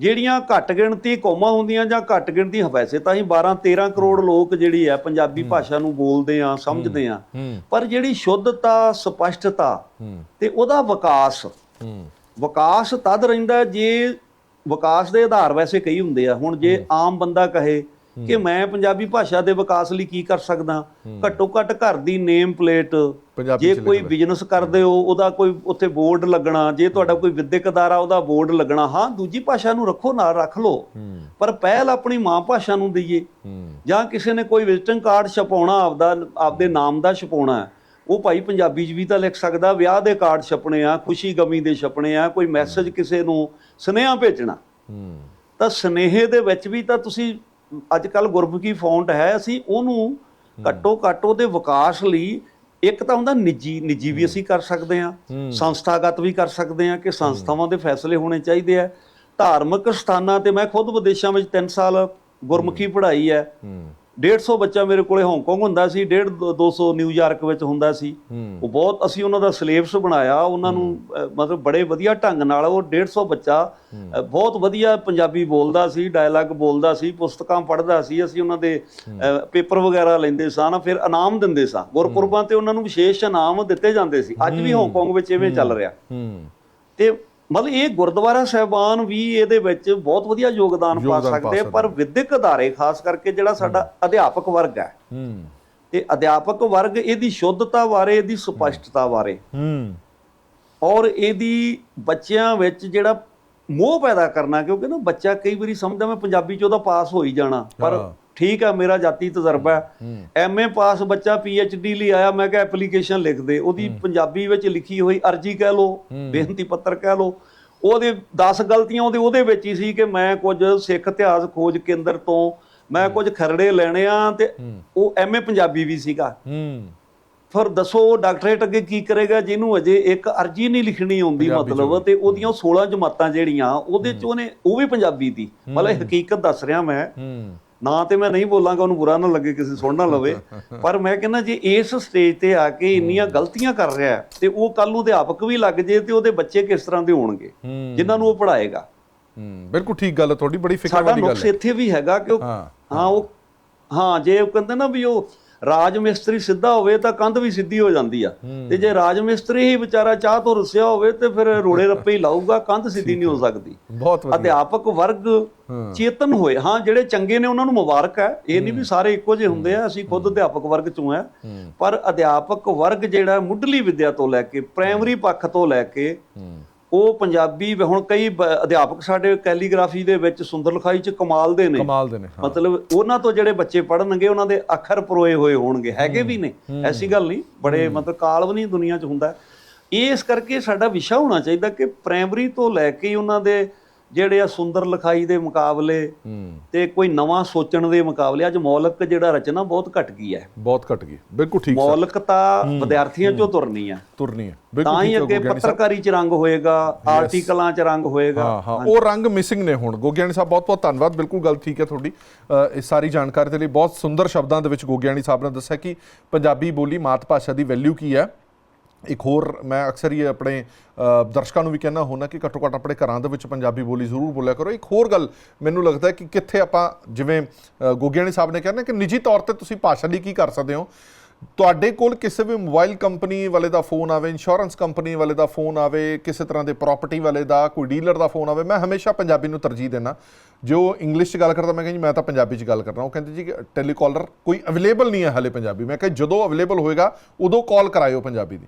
ਜਿਹੜੀਆਂ ਘੱਟ ਗਿਣਤੀ ਕੌਮਾਂ ਹੁੰਦੀਆਂ ਜਾਂ ਘੱਟ ਗਿਣਤੀ ਵੈਸੇ ਤਾਂ ਹੀ 12 13 ਕਰੋੜ ਲੋਕ ਜਿਹੜੀ ਹੈ ਪੰਜਾਬੀ ਭਾਸ਼ਾ ਨੂੰ ਬੋਲਦੇ ਆ ਸਮਝਦੇ ਆ। ਪਰ ਜਿਹੜੀ ਸ਼ੁੱਧਤਾ ਸਪਸ਼ਟਤਾ ਤੇ ਉਹਦਾ ਵਿਕਾਸ ਵਿਕਾਸ ਤਦ ਰਹਿੰਦਾ ਜੇ ਵਿਕਾਸ ਦੇ ਆਧਾਰ ਵੈਸੇ ਕਈ ਹੁੰਦੇ ਆ। ਹੁਣ ਜੇ ਆਮ ਬੰਦਾ ਕਹੇ ਕਿ ਮੈਂ ਪੰਜਾਬੀ ਭਾਸ਼ਾ ਦੇ ਵਿਕਾਸ ਲਈ ਕੀ ਕਰ ਸਕਦਾ? ਘੱਟੋ ਘੱਟ ਘਰ ਦੀ ਨੇਮ ਪਲੇਟ ਜੇ ਕੋਈ ਬਿਜ਼ਨਸ ਕਰਦੇ ਹੋ ਉਹਦਾ ਕੋਈ ਉੱਥੇ ਬੋਰਡ ਲੱਗਣਾ ਜੇ ਤੁਹਾਡਾ ਕੋਈ ਵਿਦਿਅਕ ਅਦਾਰਾ ਉਹਦਾ ਬੋਰਡ ਲੱਗਣਾ ਹਾਂ ਦੂਜੀ ਭਾਸ਼ਾ ਨੂੰ ਰੱਖੋ ਨਾਲ ਰੱਖ ਲਓ। ਪਰ ਪਹਿਲ ਆਪਣੀ ਮਾਂ ਭਾਸ਼ਾ ਨੂੰ ਦਈਏ। ਜਾਂ ਕਿਸੇ ਨੇ ਕੋਈ ਵਿਜ਼ਿਟਿੰਗ ਕਾਰਡ ਛਪਾਉਣਾ ਆਪਦਾ ਆਪਦੇ ਨਾਮ ਦਾ ਛਪਾਉਣਾ ਉਹ ਭਾਈ ਪੰਜਾਬੀ 'ਚ ਵੀ ਤਾਂ ਲਿਖ ਸਕਦਾ ਵਿਆਹ ਦੇ ਕਾਰਡ ਛਪਣੇ ਆ ਖੁਸ਼ੀ ਗਮੀ ਦੇ ਛਪਣੇ ਆ ਕੋਈ ਮੈਸੇਜ ਕਿਸੇ ਨੂੰ ਸੁਨੇਹਾ ਭੇਜਣਾ। ਤਾਂ ਸੁਨੇਹੇ ਦੇ ਵਿੱਚ ਵੀ ਤਾਂ ਤੁਸੀਂ ਅੱਜ ਕੱਲ ਗੁਰਮੁਖੀ ਫੌਂਟ ਹੈ ਅਸੀਂ ਉਹਨੂੰ ਘੱਟੋ ਘੱਟ ਉਹਦੇ ਵਿਕਾਸ ਲਈ ਇੱਕ ਤਾਂ ਹੁੰਦਾ ਨਿੱਜੀ ਨਿੱਜੀ ਵੀ ਅਸੀਂ ਕਰ ਸਕਦੇ ਹਾਂ ਸੰਸਥਾਗਤ ਵੀ ਕਰ ਸਕਦੇ ਹਾਂ ਕਿ ਸੰਸਥਾਵਾਂ ਦੇ ਫੈਸਲੇ ਹੋਣੇ ਚਾਹੀਦੇ ਆ। ਧਾਰਮਿਕ ਸਥਾਨਾਂ ਤੇ ਮੈਂ ਖੁਦ ਵਿਦੇਸ਼ਾਂ ਵਿੱਚ 3 ਸਾਲ ਗੁਰਮੁਖੀ ਪੜ੍ਹਾਈ ਹੂੰ। 150 ਬੱਚਾ ਮੇਰੇ ਕੋਲੇ ਹਾਂਗਕਾਂਗ ਹੁੰਦਾ ਸੀ 150 200 ਨਿਊਯਾਰਕ ਵਿੱਚ ਹੁੰਦਾ ਸੀ। ਉਹ ਬਹੁਤ ਅਸੀਂ ਉਹਨਾਂ ਦਾ ਸਿਲੇਬਸ ਬਣਾਇਆ ਉਹਨਾਂ ਨੂੰ ਮਤਲਬ ਬੜੇ ਵਧੀਆ ਢੰਗ ਨਾਲ ਉਹ 150 ਬੱਚਾ ਬਹੁਤ ਵਧੀਆ ਪੰਜਾਬੀ ਬੋਲਦਾ ਸੀ ਡਾਇਲੌਗ ਬੋਲਦਾ ਸੀ ਪੁਸਤਕਾਂ ਪੜ੍ਹਦਾ ਸੀ ਅਸੀਂ ਉਹਨਾਂ ਦੇ ਪੇਪਰ ਵਗੈਰਾ ਲੈਂਦੇ ਸਾਂ ਫਿਰ ਇਨਾਮ ਦਿੰਦੇ ਸਾਂ। ਗੁਰਪੁਰਬਾਂ ਤੇ ਉਹਨਾਂ ਨੂੰ ਵਿਸ਼ੇਸ਼ ਇਨਾਮ ਦਿੱਤੇ ਜਾਂਦੇ ਸੀ। ਅੱਜ ਵੀ ਹਾਂਗਕਾਂਗ ਵਿੱਚ ਇਵੇਂ ਚੱਲ ਰਿਹਾ। ਤੇ ਮਤਲਬ ਇਹ ਗੁਰਦੁਆਰਾ ਸਾਹਿਬਾਨ ਵੀ ਇਹਦੇ ਵਿੱਚ ਬਹੁਤ ਵਧੀਆ ਯੋਗਦਾਨ ਪਾ ਸਕਦੇ ਪਰ ਵਿਦਿਅਕ ਅਦਾਰੇ ਖਾਸ ਕਰਕੇ ਜਿਹੜਾ ਸਾਡਾ ਅਧਿਆਪਕ ਵਰਗ ਹੈ। ਹੂੰ। ਤੇ ਅਧਿਆਪਕ ਵਰਗ ਇਹਦੀ ਸ਼ੁੱਧਤਾ ਬਾਰੇ ਇਹਦੀ ਸਪਸ਼ਟਤਾ ਬਾਰੇ। ਹੂੰ। ਔਰ ਇਹਦੀ ਬੱਚਿਆਂ ਵਿੱਚ ਜਿਹੜਾ ਮੋਹ ਪੈਦਾ ਕਰਨਾ ਕਿਉਂਕਿ ਨਾ ਬੱਚਾ ਕਈ ਵਾਰੀ ਸਮਝਦਾ ਮੈਂ ਪੰਜਾਬੀ ਚ ਉਹਦਾ ਪਾਸ ਹੋ ਹੀ ਜਾਣਾ ਪਰ। ਠੀਕ ਆ ਮੇਰਾ ਜਾਤੀ ਤਜਰਬਾ ਐਮਏ ਪਾਸ ਬੱਚਾ ਪੀਐਚਡੀ ਲਈ ਆਇਆ ਮੈਂ ਕਿਹਾ ਐਪਲੀਕੇਸ਼ਨ ਲਿਖ ਦੇ। ਉਹਦੀ ਪੰਜਾਬੀ ਵਿੱਚ ਲਿਖੀ ਹੋਈ ਅਰਜੀ ਕਹਿ ਲੋ ਬੇਨਤੀ ਪੱਤਰ ਕਹਿ ਲੋ ਉਹਦੇ 10 ਗਲਤੀਆਂ ਉਹਦੇ ਉਹਦੇ ਵਿੱਚ ਹੀ ਸੀ ਕਿ ਮੈਂ ਕੁਝ ਸਿੱਖ ਇਤਿਹਾਸ ਖੋਜ ਕੇਂਦਰ ਤੋਂ ਮੈਂ ਕੁਝ ਖਰੜੇ ਲੈਣੇ ਆ ਤੇ ਉਹ ਐਮਏ ਪੰਜਾਬੀ ਵੀ ਸੀਗਾ। ਫਿਰ ਦੱਸੋ ਡਾਕਟਰੇਟ ਅੱਗੇ ਕੀ ਕਰੇਗਾ ਜਿਹਨੂੰ ਅਜੇ ਇੱਕ ਅਰਜੀ ਨਹੀਂ ਲਿਖਣੀ ਆਉਂਦੀ ਮਤਲਬ ਤੇ ਉਹਦੀਆਂ 16 ਜਮਾਤਾਂ ਜਿਹੜੀਆਂ ਉਹਦੇ ਚ ਉਹਨੇ ਉਹ ਵੀ ਪੰਜਾਬੀ ਦੀ। ਮਤਲਬ ਹਕੀਕਤ ਦੱਸ ਰਿਹਾ ਮੈਂ। ਨਾ ਤੇ ਮੈਂ ਨਹੀਂ ਬੋਲਾਂਗਾ ਉਹਨੂੰ ਬੁਰਾ ਨਾ ਲੱਗੇ ਕਿਸੇ ਸੁਣ ਨਾ ਲਵੇ। ਪਰ ਮੈਂ ਕਹਿੰਦਾ ਜੇ ਇਸ ਸਟੇਜ ਤੇ ਆ ਕੇ ਇੰਨੀਆਂ ਗਲਤੀਆਂ ਕਰ ਰਿਹਾ ਤੇ ਉਹ ਕੱਲ ਨੂੰ ਅਧਿਆਪਕ ਵੀ ਲੱਗ ਜੇ ਤੇ ਉਹਦੇ ਬੱਚੇ ਕਿਸ ਤਰ੍ਹਾਂ ਦੇ ਹੋਣਗੇ ਜਿਨ੍ਹਾਂ ਨੂੰ ਉਹ ਪੜਾਏਗਾ ਹੂੰ ਬਿਲਕੁਲ ਠੀਕ ਗੱਲ ਹੈ ਤੁਹਾਡੀ ਬੜੀ ਫਿਕਰ ਸਾਡਾ ਵਾਲੀ ਗੱਲ ਨੁਕਸ ਹੈ ਇੱਥੇ ਵੀ ਹੈਗਾ ਕਿ ਹਾਂ ਉਹ ਹਾਂ ਜੇ ਉਹ ਕਹਿੰਦੇ ਨਾ ਵੀ ਉਹ ਰਾਜ ਮਿਸਤਰੀ ਸਿੱਧਾ ਹੋਵੇ ਤਾਂ ਕੰਧ ਵੀ ਸਿੱਧੀ ਹੋ ਜਾਂਦੀ ਆ। ਤੇ ਜੇ ਰਾਜ ਮਿਸਤਰੀ ਹੀ ਵਿਚਾਰਾ ਚਾਹ ਤੋਂ ਰੁੱਸਿਆ ਹੋਵੇ ਤੇ ਫਿਰ ਰੋੜੇ ਰੱਪੇ ਹੀ ਲਾਊਗਾ ਕੰਧ ਸਿੱਧੀ ਨਹੀਂ ਹੋ ਸਕਦੀ। ਬਹੁਤ ਵਧੀਆ। ਅਧਿਆਪਕ ਵਰਗ ਚੇਤਨ ਹੋਏ। ਹਾਂ ਜਿਹੜੇ ਚੰਗੇ ਨੇ ਉਹਨਾਂ ਨੂੰ ਮੁਬਾਰਕ ਹੈ। ਇਹ ਨਹੀਂ ਵੀ ਸਾਰੇ ਇੱਕੋ ਜਿਹੇ ਹੁੰਦੇ ਆ ਅਸੀਂ ਖੁਦ ਅਧਿਆਪਕ ਵਰਗ ਚੋਂ ਆ ਪਰ ਅਧਿਆਪਕ ਵਰਗ ਜਿਹੜਾ ਮੁੱਢਲੀ ਵਿੱਦਿਆ ਤੋਂ ਲੈ ਕੇ ਪ੍ਰਾਇਮਰੀ ਪੱਖ ਤੋਂ ਲੈ ਕੇ ਉਹ ਪੰਜਾਬੀ ਹੁਣ ਕਈ ਬ- ਅਧਿਆਪਕ ਸਾਡੇ ਕੈਲੀਗ੍ਰਾਫੀ ਦੇ ਵਿੱਚ ਸੁੰਦਰ ਲਿਖਾਈ ਚ ਕਮਾਲ ਦੇ ਨੇ। ਕਮਾਲ ਦੇ ਨੇ ਹਾਂ। ਮਤਲਬ ਉਹਨਾਂ ਤੋਂ ਜਿਹੜੇ ਬੱਚੇ ਪੜਨਗੇ ਉਹਨਾਂ ਦੇ ਅੱਖਰ ਪਰੋਏ ਹੋਏ ਹੋਣਗੇ। ਹੈਗੇ ਵੀ ਨੇ ਐਸੀ ਗੱਲ ਨਹੀਂ। ਬੜੇ ਮਤਲਬ ਕਾਲਵ ਨਹੀਂ ਦੁਨੀਆ 'ਚ ਹੁੰਦਾ। ਇਸ ਕਰਕੇ ਸਾਡਾ ਵਿਸ਼ਾ ਹੋਣਾ ਚਾਹੀਦਾ ਕਿ ਪ੍ਰਾਇਮਰੀ ਤੋਂ ਲੈ ਕੇ ਹੀ ਉਹਨਾਂ ਦੇ ਜਿਹੜੇ ਆ ਸੁੰਦਰ ਲਿਖਾਈ ਦੇ ਮੁਕਾਬਲੇ ਹੂੰ। ਤੇ ਕੋਈ ਨਵਾਂ ਸੋਚਣ ਦੇ ਮੁਕਾਬਲੇ ਅੱਜ ਮੌਲਿਕ ਜਿਹੜਾ ਰਚਨਾ ਬਹੁਤ ਘਟ ਗਈ ਹੈ। ਬਹੁਤ ਘਟ ਗਈ। ਬਿਲਕੁਲ ਠੀਕ ਸਰ। ਮੌਲਿਕਤਾ ਵਿਦਿਆਰਥੀਆਂ 'ਚੋਂ ਤੁਰਨੀ ਆ। ਤੁਰਨੀ ਹੈ ਤਾਂ ਬਿਲਕੁਲ ਹੀ ਠੀਕ ਹੈ ਅੱਗੇ ਪੱਤਰਕਾਰੀ 'ਚ ਰੰਗ ਹੋਏਗਾ ਆਰਟੀਕਲਾਂ 'ਚ ਰੰਗ ਹੋਏਗਾ। ਹਾਂ ਹਾਂ। ਉਹ ਰੰਗ ਮਿਸਿੰਗ ਨੇ ਹੁਣ। ਗੋਗਿਆਣੀ ਸਾਹਿਬ ਬਹੁਤ ਬਹੁਤ ਧੰਨਵਾਦ। ਬਿਲਕੁਲ ਗੱਲ ਠੀਕ ਹੈ ਤੁਹਾਡੀ। ਇਸ ਸਾਰੀ ਜਾਣਕਾਰੀ ਦੇ ਲਈ ਬਹੁਤ ਸੁੰਦਰ ਸ਼ਬਦਾਂ ਦੇ ਵਿੱਚ ਗੋਗਿਆਣੀ ਸਾਹਿਬ ਨੇ ਦੱਸਿਆ ਕਿ ਪੰਜਾਬੀ ਬੋਲੀ ਮਾਤ ਭਾਸ਼ਾ ਦੀ ਵੈਲਿਊ ਕੀ ਹੈ। ਇੱਕ ਹੋਰ ਮੈਂ ਅਕਸਰ ਹੀ ਆਪਣੇ ਦਰਸ਼ਕਾਂ ਨੂੰ ਵੀ ਕਹਿਣਾ ਹੁੰਦਾ ਕਿ ਘੱਟੋ ਘੱਟ ਆਪਣੇ ਘਰਾਂ ਦੇ ਵਿੱਚ ਪੰਜਾਬੀ ਬੋਲੀ ਜ਼ਰੂਰ ਬੋਲਿਆ ਕਰੋ। ਇੱਕ ਹੋਰ ਗੱਲ ਮੈਨੂੰ ਲੱਗਦਾ ਕਿ ਕਿੱਥੇ ਆਪਾਂ ਜਿਵੇਂ ਗੋਗਿਆਣੀ ਸਾਹਿਬ ਨੇ ਕਹਿੰਦੇ ਕਿ ਨਿੱਜੀ ਤੌਰ ਤੇ ਤੁਸੀਂ ਭਾਸ਼ਾ ਲਈ ਕੀ ਕਰ ਸਕਦੇ ਹੋ। ਤੁਹਾਡੇ ਕੋਲ ਕਿਸੇ ਵੀ ਮੋਬਾਈਲ ਕੰਪਨੀ ਵਾਲੇ ਦਾ ਫੋਨ ਆਵੇ ਇੰਸ਼ੋਰੈਂਸ ਕੰਪਨੀ ਵਾਲੇ ਦਾ ਫੋਨ ਆਵੇ, ਕਿਸੇ ਤਰ੍ਹਾਂ ਦੇ ਪ੍ਰਾਪਰਟੀ ਵਾਲੇ ਦਾ, ਕੋਈ ਡੀਲਰ ਦਾ ਫੋਨ ਆਵੇ, ਮੈਂ ਹਮੇਸ਼ਾ ਪੰਜਾਬੀ ਨੂੰ ਤਰਜੀਹ ਦੇਣਾ ਜੋ ਇੰਗਲਿਸ਼ 'ਚ ਗੱਲ ਕਰਦਾ, ਮੈਂ ਕਹਿੰਦੀ ਮੈਂ ਤਾਂ ਪੰਜਾਬੀ 'ਚ ਗੱਲ ਕਰਨਾ ਉਹ ਕਹਿੰਦੇ ਜੀ ਟੈਲੀਕਾਲਰ ਕੋਈ ਅਵੇਲੇਬਲ ਨਹੀਂ ਹੈ ਹਲੇ ਪੰਜਾਬੀ। ਮੈਂ ਕਿਹਾ ਜਦੋਂ ਅਵੇਲੇਬਲ ਹੋਏਗਾ, ਉਦੋਂ ਕਾਲ ਕਰਾਇਓ ਪੰਜਾਬੀ ਦੀ।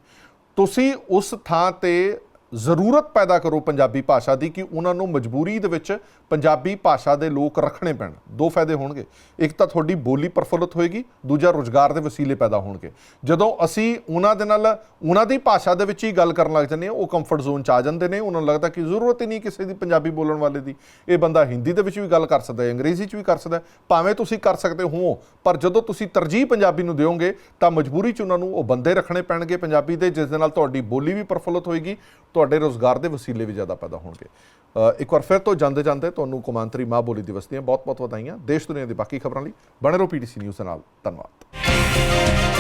ਤੁਸੀਂ ਉਸ ਥਾਂ ਤੇ ਜ਼ਰੂਰਤ ਪੈਦਾ ਕਰੋ ਪੰਜਾਬੀ ਭਾਸ਼ਾ ਦੀ ਕਿ ਉਹਨਾਂ ਨੂੰ ਮਜਬੂਰੀ ਦੇ ਵਿੱਚ ਪੰਜਾਬੀ ਭਾਸ਼ਾ ਦੇ ਲੋਕ ਰੱਖਣੇ ਪੈਣ। ਦੋ ਫਾਇਦੇ ਹੋਣਗੇ। ਇੱਕ ਤਾਂ ਤੁਹਾਡੀ ਬੋਲੀ ਪ੍ਰਫੁੱਲਤ ਹੋਏਗੀ, ਦੂਜਾ ਰੋਜ਼ਗਾਰ ਦੇ ਵਸੀਲੇ ਪੈਦਾ ਹੋਣਗੇ। ਜਦੋਂ ਅਸੀਂ ਉਹਨਾਂ ਦੇ ਨਾਲ, ਉਹਨਾਂ ਦੀ ਭਾਸ਼ਾ ਦੇ ਵਿੱਚ ਹੀ ਗੱਲ ਕਰਨ ਲੱਗ ਜਾਂਦੇ ਹਾਂ, ਉਹ ਕੰਫਰਟ ਜ਼ੋਨ ਚ ਆ ਜਾਂਦੇ ਨੇ, ਉਹਨਾਂ ਨੂੰ ਲੱਗਦਾ ਕਿ ਜ਼ਰੂਰਤ ਹੀ ਨਹੀਂ ਕਿਸੇ ਦੀ ਪੰਜਾਬੀ ਬੋਲਣ ਵਾਲੇ ਦੀ। ਇਹ ਬੰਦਾ ਹਿੰਦੀ ਦੇ ਵਿੱਚ ਵੀ ਗੱਲ ਕਰ ਸਕਦਾ ਹੈ, ਅੰਗਰੇਜ਼ੀ ਚ ਵੀ ਕਰ ਸਕਦਾ ਭਾਵੇਂ ਤੁਸੀਂ ਕਰ ਸਕਦੇ ਹੋ, ਪਰ ਜਦੋਂ ਤੁਸੀਂ ਤਰਜੀਹ ਪੰਜਾਬੀ ਨੂੰ ਦਿਓਗੇ, ਤਾਂ ਮਜਬੂਰੀ ਚ ਉਹਨਾਂ ਨੂੰ ਉਹ ਬੰਦੇ ਰੱਖਣੇ ਪੈਣਗੇ ਪੰਜਾਬੀ ਦੇ, ਜਿਸ ਦੇ ਨਾਲ ਤੁਹਾਡੀ ਬੋਲੀ ਵੀ ਪ੍ਰਫੁੱਲਤ ਹੋਏਗੀ ਤੁਹਾਡੇ ਰੋਜ਼ਗਾਰ ਦੇ ਵਸੀਲੇ ਵੀ ਜ਼ਿਆਦਾ ਪੈਦਾ ਹੋਣਗੇ। ਇੱਕ ਵਾਰ ਫਿਰ ਤੋਂ ਜਾਂਦੇ ਜਾਂਦੇ ਤੁਹਾਨੂੰ ਕੌਮਾਂਤਰੀ ਮਾਂ ਬੋਲੀ ਦਿਵਸ ਦੀਆਂ ਬਹੁਤ ਬਹੁਤ ਵਧਾਈਆਂ। ਦੇਸ਼ ਦੁਨੀਆ ਦੀ ਬਾਕੀ ਖਬਰਾਂ ਲਈ ਬਣੇ ਰਹੋ ਪੀਟੀਸੀ ਨਿਊਜ਼ ਦੇ ਨਾਲ। ਧੰਨਵਾਦ।